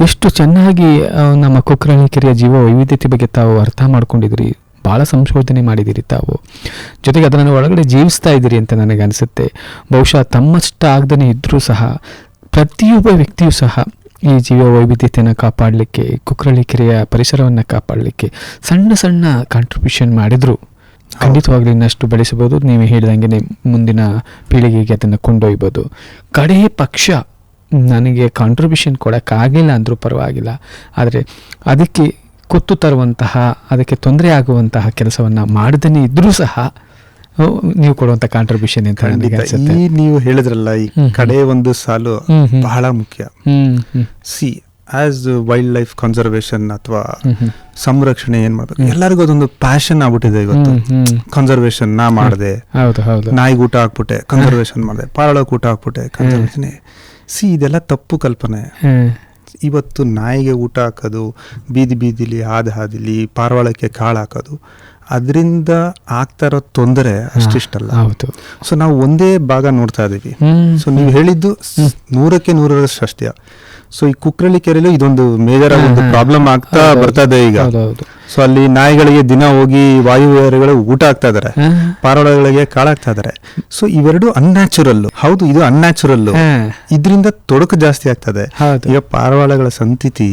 ಎಷ್ಟು ಚೆನ್ನಾಗಿ ನಮ್ಮ ಕುಕ್ರಳ್ಳಿ ಕೆರೆಯ ಜೀವ ವೈವಿಧ್ಯತೆ ಬಗ್ಗೆ ತಾವು ಅರ್ಥ ಮಾಡ್ಕೊಂಡಿದ್ರಿ. ಭಾಳ ಸಂಶೋಧನೆ ಮಾಡಿದ್ದೀರಿ ತಾವು. ಜೊತೆಗೆ ಅದನ್ನು ಒಳಗಡೆ ಜೀವಿಸ್ತಾ ಇದ್ದೀರಿ ಅಂತ ನನಗೆ ಅನಿಸುತ್ತೆ. ಬಹುಶಃ ತಮ್ಮಷ್ಟ ಆಗದೇ ಇದ್ದರೂ ಸಹ, ಪ್ರತಿಯೊಬ್ಬ ವ್ಯಕ್ತಿಯೂ ಸಹ ಈ ಜೀವ ವೈವಿಧ್ಯತೆಯನ್ನು ಕಾಪಾಡಲಿಕ್ಕೆ ಕುಕ್ರಳ್ಳಿ ಕೆರೆಯ ಪರಿಸರವನ್ನು ಕಾಪಾಡಲಿಕ್ಕೆ ಸಣ್ಣ ಸಣ್ಣ ಕಾಂಟ್ರಿಬ್ಯೂಷನ್ ಮಾಡಿದ್ರು. ಖಂಡಿತವಾಗ್ಲೂ ಇನ್ನಷ್ಟು ಬೆಳೆಸಬಹುದು. ನೀವು ಹೇಳಿದಂಗೆ ಮುಂದಿನ ಪೀಳಿಗೆಗೆ ಅದನ್ನು ಕೊಂಡೊಯ್ಬೋದು. ಕಡೇ ಪಕ್ಷ ನನಗೆ ಕಾಂಟ್ರಿಬ್ಯೂಷನ್ ಕೊಡೋಕ್ಕಾಗಿಲ್ಲ ಅಂದರೂ ಪರವಾಗಿಲ್ಲ. ಆದರೆ ಅದಕ್ಕೆ ಕೊತ್ತು ತರುವಂತಹ ಅದಕ್ಕೆ ತೊಂದರೆ ಆಗುವಂತಹ ಕೆಲಸವನ್ನು ಮಾಡದೇ ಇದ್ದರೂ ಸಹ ನೀವು ಕೊಡುವಂತ ಕಾಂಟ್ರಿಬ್ಯೂಷನ್ ಅಂತ ಈ ನೀವು ಹೇಳಿದ್ರಲ್ಲ ಈ. ಕಡೆ ಒಂದು ಸಾಲು. ಬಹಳ ಮುಖ್ಯ. ಸಿ ಆಸ್ ವೈಲ್ಡ್ ಲೈಫ್ ಕನ್ಸರ್ವೇಷನ್ ಅಥವಾ ಸಂರಕ್ಷಣೆ ಏನ್ ಮಾಡ್ಬೇಕು? ಎಲ್ಲರಿಗೂ ಅದೊಂದು ಪ್ಯಾಷನ್ ಆಗ್ಬಿಟ್ಟಿದೆ ಇವತ್ತು. ಕನ್ಸರ್ವೇಷನ್ ನಾ ಮಾಡಿದೆ. ನಾಯಿಗೆ ಊಟ ಹಾಕ್ಬಿಟ್ಟೆ ಕನ್ಸರ್ವೇಷನ್ ಮಾಡಿದೆ. ಪಾರಳಕ್ಕೆ ಊಟ ಹಾಕ್ಬಿಟ್ಟೆ ಕನ್ಸರ್ವೇಷನ್ ಸಿ ಇದೆಲ್ಲ ತಪ್ಪು ಕಲ್ಪನೆ. ಇವತ್ತು ನಾಯಿಗೆ ಊಟ ಹಾಕೋದು ಬೀದಿ ಬೀದಿಲಿ ಹಾದ ಹಾದಿಲಿ ಪಾರವಾಳಕ್ಕೆ ಕಾಳು ಹಾಕೋದು ಅದರಿಂದ ಆಗ್ತಾ ಇರೋ ತೊಂದರೆ ಅಷ್ಟಿಷ್ಟಲ್ಲ ಹೌದು. ಸೊ ನಾವು ಒಂದೇ ಭಾಗ ನೋಡ್ತಾ ಇದೀವಿ. ಸೊ ನೀವು ಹೇಳಿದ್ದು ನೂರಕ್ಕೆ ನೂರರಷ್ಟು ಅಷ್ಟೇ. ಸೊ ಈ ಕುಕ್ರಳ್ಳಿ ಕೆರೆಯಲ್ಲೂ ಇದೊಂದು ಮೇಜರ್ ಆಗಿ ಒಂದು ಪ್ರಾಬ್ಲಮ್ ಆಗ್ತಾ ಬರ್ತಾ ಬರ್ತದೆ ಈಗ. ಸೊ ಅಲ್ಲಿ ನಾಯಿಗಳಿಗೆ ದಿನ ಹೋಗಿ ವಾಯುವಿಹಾರಿಗಳು ಊಟ ಆಗ್ತಾ ಇದಾರೆ. ಪಾರಾಳಗಳಿಗೆ ಕಾಳಾಗ್ತಾ ಇದಾರೆ. ಸೊ ಇವೆರಡು ಅನ್ಯಾಚುರಲ್ ಹೌದು ಇದು ಅನ್ಯಾಚುರಲ್. ಇದರಿಂದ ತೊಡಕು ಜಾಸ್ತಿ ಆಗ್ತದೆ. ಈಗ ಸಂತಿತಿ ಸಂತತಿ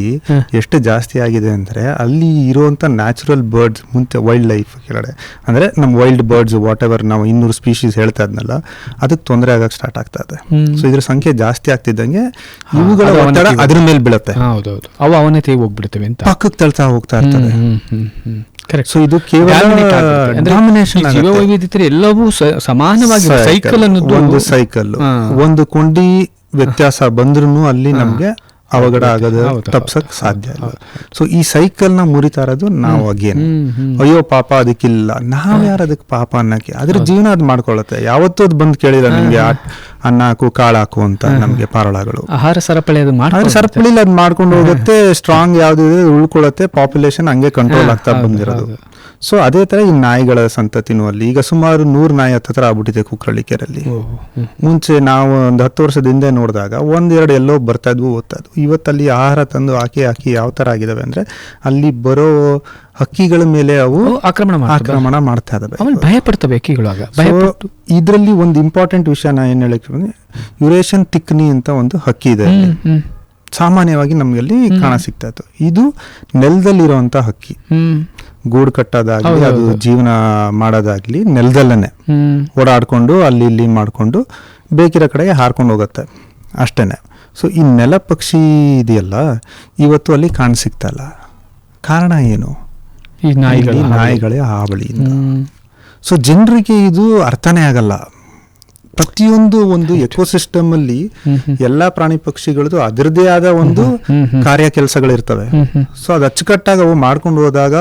ಎಷ್ಟು ಜಾಸ್ತಿ ಆಗಿದೆ ಅಂದ್ರೆ ಅಲ್ಲಿ ಇರುವಂತ ನ್ಯಾಚುರಲ್ ಬರ್ಡ್ಸ್ ಮುಂಚೆ ವೈಲ್ಡ್ ಲೈಫ್ ಕೆಳಗಡೆ. ಅಂದ್ರೆ ನಮ್ಮ ವೈಲ್ಡ್ ಬರ್ಡ್ಸ್ ವಾಟ್ ಎವರ್ ನಾವು ಇನ್ನೂರು ಸ್ಪೀಶೀಸ್ ಹೇಳ್ತಾ ಇದ್ನಲ್ಲ ಅದಕ್ಕೆ ತೊಂದರೆ ಆಗಕ್ಕೆ ಸ್ಟಾರ್ಟ್ ಆಗ್ತಾ ಇದೆ. ಸೊ ಇದ್ರ ಸಂಖ್ಯೆ ಜಾಸ್ತಿ ಆಗ್ತಿದ್ದಂಗೆ ಇವುಗಳ ಒತ್ತಡ ಅದ್ರ ಮೇಲೆ ಬೀಳುತ್ತೆ. ಅವು ಅವನತಿಗೆ ಹೋಗ್ಬಿಡ್ತವೆ ಅಂತ. ಪಕ್ಕಕ್ಕೆ ತಳ್ತಾ ಹೋಗ್ತಾ ಇರ್ತದೆ. ಕರೆಕ್ಟ್ ಸೊ ಇದು ಕೇವಲ ಡಾಮಿನೇಷನ್ ಜೀವ ವೈವಿಧ್ಯತೆ ಎಲ್ಲವೂ ಸಮಾನವಾಗಿ ಸೈಕಲ್ ಅನ್ನೋದು ಒಂದು ಸೈಕಲ್ ಒಂದು ಕೊಂಡಿ ವ್ಯತ್ಯಾಸ ಬಂದ್ರೂ ಅಲ್ಲಿ ನಮ್ಗೆ ಅವಘಡ ಆಗದ ತಪ್ಸಕ್ ಸಾಧ್ಯ ಇಲ್ಲ. ಸೊ ಈ ಸೈಕಲ್ನ ಮುರಿತಾ ಇರೋದು ನಾವು ಅಗೇನ್. ಅಯ್ಯೋ ಪಾಪ ಅದಕ್ಕಿಲ್ಲ. ನಾವ್ ಯಾರು ಅದಕ್ಕೆ ಪಾಪ ಅನ್ನಕ್ಕೆ? ಅದ್ರ ಜೀವನ ಅದ್ ಮಾಡ್ಕೊಳತ್ತೆ. ಯಾವತ್ತೂ ಅದ್ ಬಂದ್ ಕೇಳಿಲ್ಲ ನಿಮ್ಗೆ ಅನ್ನ ಹಾಕು ಕಾಳು ಹಾಕು ಅಂತ ನಮ್ಗೆ ಪಾರಳಗಳು ಆಹಾರ ಸರಪಳಿ ಅದು ಆದ್ರೆ. ಸರಪಳಿಲಿ ಅದ್ ಮಾಡ್ಕೊಂಡು ಹೋಗುತ್ತೆ ಸ್ಟ್ರಾಂಗ್ ಯಾವ್ದು ಇದೆ ಉಳ್ಕೊಳ್ಳುತ್ತೆ ಪಾಪ್ಯುಲೇಷನ್ ಹಂಗೆ ಕಂಟ್ರೋಲ್ ಆಗ್ತಾ ಬಂದಿರೋದು. ಸೊ ಅದೇ ತರ ಈ ನಾಯಿಗಳ ಸಂತತಿನೂ ಅಲ್ಲಿ. ಈಗ ಸುಮಾರು ನೂರು ನಾಯಿ ಹತ್ತತ್ರ ಆಗ್ಬಿಟ್ಟಿದೆ ಕೆರೆಯಲ್ಲಿ ಮುಂಚೆ ನಾವು ಒಂದು ಹತ್ತು ವರ್ಷದ ಹಿಂದೆ ನೋಡಿದಾಗ ಒಂದೆರಡು ಎಲ್ಲೋ ಬರ್ತಾ ಇದ್ವು ಓದ್ತಾ ಇದ್ವು. ಇವತ್ತಲ್ಲಿ ಆಹಾರ ತಂದು ಹಾಕಿ ಹಾಕಿ ಯಾವ ತರ ಆಗಿದಾವೆ ಅಂದ್ರೆ ಅಲ್ಲಿ ಬರೋ ಹಕ್ಕಿಗಳ ಮೇಲೆ ಅವು ಆಕ್ರಮಣ ಆಕ್ರಮಣ ಮಾಡ್ತಾ ಇದಾವೆ. ಆಮೇಲೆ ಭಯ ಪಡ್ತವೆ ಹಕ್ಕಿಗಳು ಇದ್ರಲ್ಲಿ ಒಂದು ಇಂಪಾರ್ಟೆಂಟ್ ವಿಷಯ ನಾ ಏನ್ ಹೇಳಕ್ಕೆ ಯುರೇಷನ್ ತಿಕ್ನಿ ಅಂತ ಒಂದು ಹಕ್ಕಿ ಇದೆ ಸಾಮಾನ್ಯವಾಗಿ ನಮ್ಗೆ ಅಲ್ಲಿ ಕಾಣ ಸಿಗ್ತಾ ಇತ್ತು. ಇದು ನೆಲದಲ್ಲಿರುವಂತ ಹಕ್ಕಿ. ಗೂಡು ಕಟ್ಟೋದಾಗ್ಲಿ ಅದು ಜೀವನ ಮಾಡೋದಾಗ್ಲಿ ನೆಲದಲ್ಲೇ. ಓಡಾಡ್ಕೊಂಡು ಅಲ್ಲಿ ಇಲ್ಲಿ ಮಾಡಿಕೊಂಡು ಬೇಕಿರೋ ಕಡೆಗೆ ಹಾರ್ಕೊಂಡು ಹೋಗುತ್ತೆ. ಅಷ್ಟೇನೆ. ಸೊ ಈ ನೆಲ ಪಕ್ಷಿ ಇದೆಯಲ್ಲ ಇವತ್ತು ಅಲ್ಲಿ ಕಾಣ ಸಿಗ್ತಾ ಕಾರಣ ಏನು? ಈ ನಾಯಿಗಳ ಹಾವಳಿ. ಸೊ ಜನರಿಗೆ ಇದು ಅರ್ಥನೇ ಆಗಲ್ಲ. ಪ್ರತಿಯೊಂದು ಒಂದು ಎಕೋಸಿಸ್ಟಮ್ ಅಲ್ಲಿ. ಎಲ್ಲಾ ಪ್ರಾಣಿ ಪಕ್ಷಿಗಳದ್ದು ಅದರದೇ ಆದ ಒಂದು. ಕಾರ್ಯ ಕೆಲಸಗಳಿರ್ತವೆ. ಸೊ ಅದು ಅಚ್ಚುಕಟ್ಟಾಗಿ ಅವು ಮಾಡ್ಕೊಂಡು ಹೋದಾಗ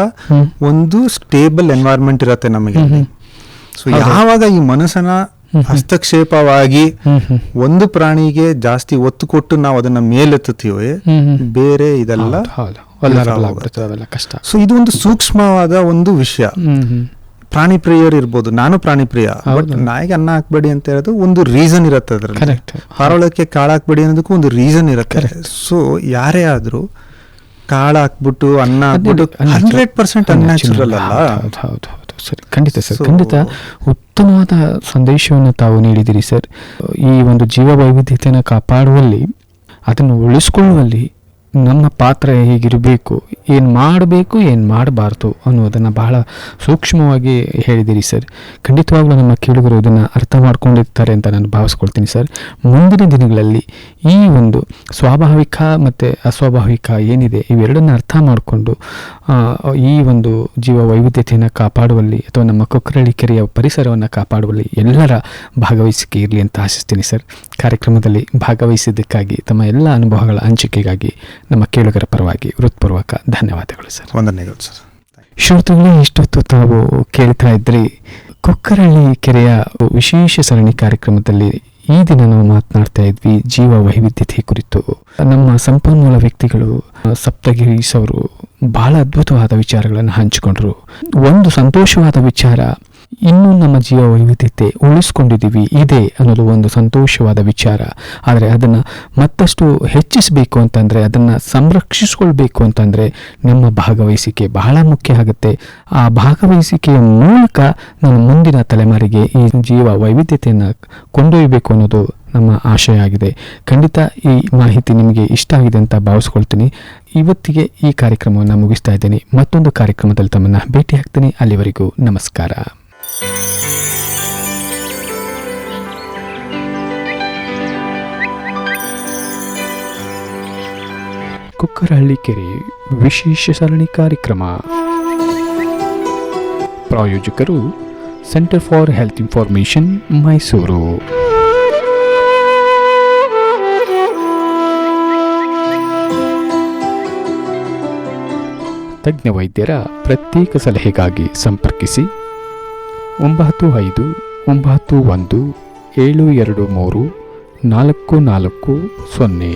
ಒಂದು ಸ್ಟೇಬಲ್ ಎನ್ವೈರ್ಮೆಂಟ್ ಇರತ್ತೆ ನಮಗೆ. ಸೊ ಯಾವಾಗ ಈ ಮನಸ್ಸನ್ನ ಹಸ್ತಕ್ಷೇಪವಾಗಿ. ಒಂದು ಪ್ರಾಣಿಗೆ ಜಾಸ್ತಿ ಒತ್ತು ಕೊಟ್ಟು ನಾವು ಅದನ್ನ ಹ್ಮ್. ಬೇರೆ ಇದೆಲ್ಲ ಕಷ್ಟ ಸೊ ಇದು ಒಂದು ಸೂಕ್ಷ್ಮವಾದ ಒಂದು ವಿಷಯ. ಪ್ರಾಣಿ ಪ್ರಿಯರು ಇರ್ಬೋದು ನಾನು ಪ್ರಾಣಿ ಪ್ರಿಯ ಬಟ್. ನಾಯಿಗೆ ಅನ್ನ ಹಾಕ್ಬೇಡಿ ಅಂತ ಹೇಳೋದು ಒಂದು ರೀಸನ್ ಇರುತ್ತೆ ಅದರಲ್ಲಿ. ಪಾರೋಳಕ್ಕೆ ಕಾಳು ಹಾಕ್ಬೇಡಿ ಅನ್ನೋದಕ್ಕೂ ಒಂದು ರೀಸನ್ ಇರುತ್ತೆ ಸೊ ಯಾರೇ ಆದ್ರೂ ಕಾಳು ಹಾಕ್ಬಿಟ್ಟು ಅನ್ನ ಹಾಕ್ಬಿಟ್ಟು. ಹಂಡ್ರೆಡ್ ಪರ್ಸೆಂಟ್ ಅನ್ಯಾಚುರಲ್ ಅಲ್ಲ ಹೌದು, ಹೌದು. ಸರಿ ಖಂಡಿತ ಸರ್ ಖಂಡಿತ ಉತ್ತಮವಾದ ಸಂದೇಶವನ್ನು ತಾವು ನೀಡಿದಿರಿ ಸರ್ ಈ ಒಂದು ಜೀವ ವೈವಿಧ್ಯತೆಯನ್ನು ಕಾಪಾಡುವಲ್ಲಿ ಅದನ್ನು ಉಳಿಸ್ಕೊಳ್ಳುವಲ್ಲಿ ನಮ್ಮ ಪಾತ್ರ ಹೇಗಿರಬೇಕು, ಏನು ಮಾಡಬೇಕು, ಏನು ಮಾಡಬಾರ್ದು ಅನ್ನೋದನ್ನು ಬಹಳ ಸೂಕ್ಷ್ಮವಾಗಿ ಹೇಳಿದಿರಿ ಸರ್. ಖಂಡಿತವಾಗ್ಲೂ ನಮ್ಮ ಕೇಳುಗರು ಇದನ್ನು ಅರ್ಥ ಮಾಡ್ಕೊಂಡಿರ್ತಾರೆ ಅಂತ ನಾನು ಭಾವಿಸ್ಕೊಳ್ತೀನಿ ಸರ್. ಮುಂದಿನ ದಿನಗಳಲ್ಲಿ ಈ ಒಂದು ಸ್ವಾಭಾವಿಕ ಮತ್ತು ಅಸ್ವಾಭಾವಿಕ ಏನಿದೆ, ಇವೆರಡನ್ನ ಅರ್ಥ ಮಾಡಿಕೊಂಡು ಈ ಒಂದು ಜೀವ ವೈವಿಧ್ಯತೆಯನ್ನು ಕಾಪಾಡುವಲ್ಲಿ ಅಥವಾ ನಮ್ಮ ಕೊಕ್ಕರಳ್ಳಿ ಕೆರೆಯ ಪರಿಸರವನ್ನು ಕಾಪಾಡುವಲ್ಲಿ ಎಲ್ಲರ ಭಾಗವಹಿಸಿಕೆ ಇರಲಿ ಅಂತ ಆಶಿಸ್ತೀನಿ ಸರ್. ಕಾರ್ಯಕ್ರಮದಲ್ಲಿ ಭಾಗವಹಿಸಿದ್ದಕ್ಕಾಗಿ, ತಮ್ಮ ಎಲ್ಲ ಅನುಭವಗಳ ಹಂಚಿಕೆಗಾಗಿ ನಮ್ಮ ಕೇಳುಗರ ಪರವಾಗಿ ಹೃತ್ಪೂರ್ವಕ ಧನ್ಯವಾದಗಳು ಸರ್. ವಂದನೆಗಳು ಸರ್. ಶ್ರೋತೃಗಳೇ ಇಷ್ಟೊತ್ತು ತಾವು ಕೇಳ್ತಾ ಇದ್ರಿ ಕೊಕ್ಕರಳ್ಳಿ ಕೆರೆಯ ವಿಶೇಷ ಸರಣಿ ಕಾರ್ಯಕ್ರಮದಲ್ಲಿ ಈ ದಿನ ನಾವು ಮಾತನಾಡ್ತಾ ಇದ್ವಿ ಜೀವ ವೈವಿಧ್ಯತೆ ಕುರಿತು. ನಮ್ಮ ಸಂಪನ್ಮೂಲ ವ್ಯಕ್ತಿಗಳು ಸಪ್ತಗಿರೀಸ್ ಸಪ್ತಗಿರೀಶ್ ಅವರು ಬಹಳ ಅದ್ಭುತವಾದ ವಿಚಾರಗಳನ್ನು ಹಂಚಿಕೊಂಡರು. ಒಂದು ಸಂತೋಷವಾದ ವಿಚಾರ ಇನ್ನೂ ನಮ್ಮ ಜೀವ ವೈವಿಧ್ಯತೆ ಉಳಿಸ್ಕೊಂಡಿದ್ದೀವಿ, ಇದೆ ಅನ್ನೋದು ಒಂದು ಸಂತೋಷವಾದ ವಿಚಾರ. ಆದರೆ ಅದನ್ನು ಮತ್ತಷ್ಟು ಹೆಚ್ಚಿಸಬೇಕು ಅಂತಂದರೆ, ಅದನ್ನು ಸಂರಕ್ಷಿಸ್ಕೊಳ್ಬೇಕು ಅಂತಂದರೆ ನಮ್ಮ ಭಾಗವಹಿಸಿಕೆ ಬಹಳ ಮುಖ್ಯ ಆಗುತ್ತೆ. ಆ ಭಾಗವಹಿಸಿಕೆಯ ಮೂಲಕ ನಾನು ಮುಂದಿನ ತಲೆಮಾರಿಗೆ ಈ ಜೀವ ವೈವಿಧ್ಯತೆಯನ್ನು ಕೊಂಡೊಯ್ಯಬೇಕು ಅನ್ನೋದು ನಮ್ಮ ಆಶಯ ಆಗಿದೆ. ಖಂಡಿತ ಈ ಮಾಹಿತಿ ನಿಮಗೆ ಇಷ್ಟ ಆಗಿದೆ ಅಂತ ಭಾವಿಸ್ಕೊಳ್ತೀನಿ. ಇವತ್ತಿಗೆ ಈ ಕಾರ್ಯಕ್ರಮವನ್ನು ಮುಗಿಸ್ತಾ ಇದ್ದೀನಿ. ಮತ್ತೊಂದು ಕಾರ್ಯಕ್ರಮದಲ್ಲಿ ತಮ್ಮನ್ನು ಭೇಟಿ ಆಗ್ತೀನಿ. ಅಲ್ಲಿವರೆಗೂ ನಮಸ್ಕಾರ. ಕುಕ್ಕರಹಳ್ಳಿ ಕೆರೆ ವಿಶೇಷ ಸರಣಿ ಕಾರ್ಯಕ್ರಮ. ಪ್ರಾಯೋಜಕರು Centre for Health Information Mysuru ತಜ್ಞ ವೈದ್ಯರ ಪ್ರತ್ಯೇಕ ಸಲಹೆಗಾಗಿ ಸಂಪರ್ಕಿಸಿ ಒಂಬತ್ತು ಐದು ಒಂಬತ್ತು ಒಂದು ಏಳು ಎರಡು ಮೂರು ನಾಲ್ಕು ನಾಲ್ಕು ಸೊನ್ನೆ.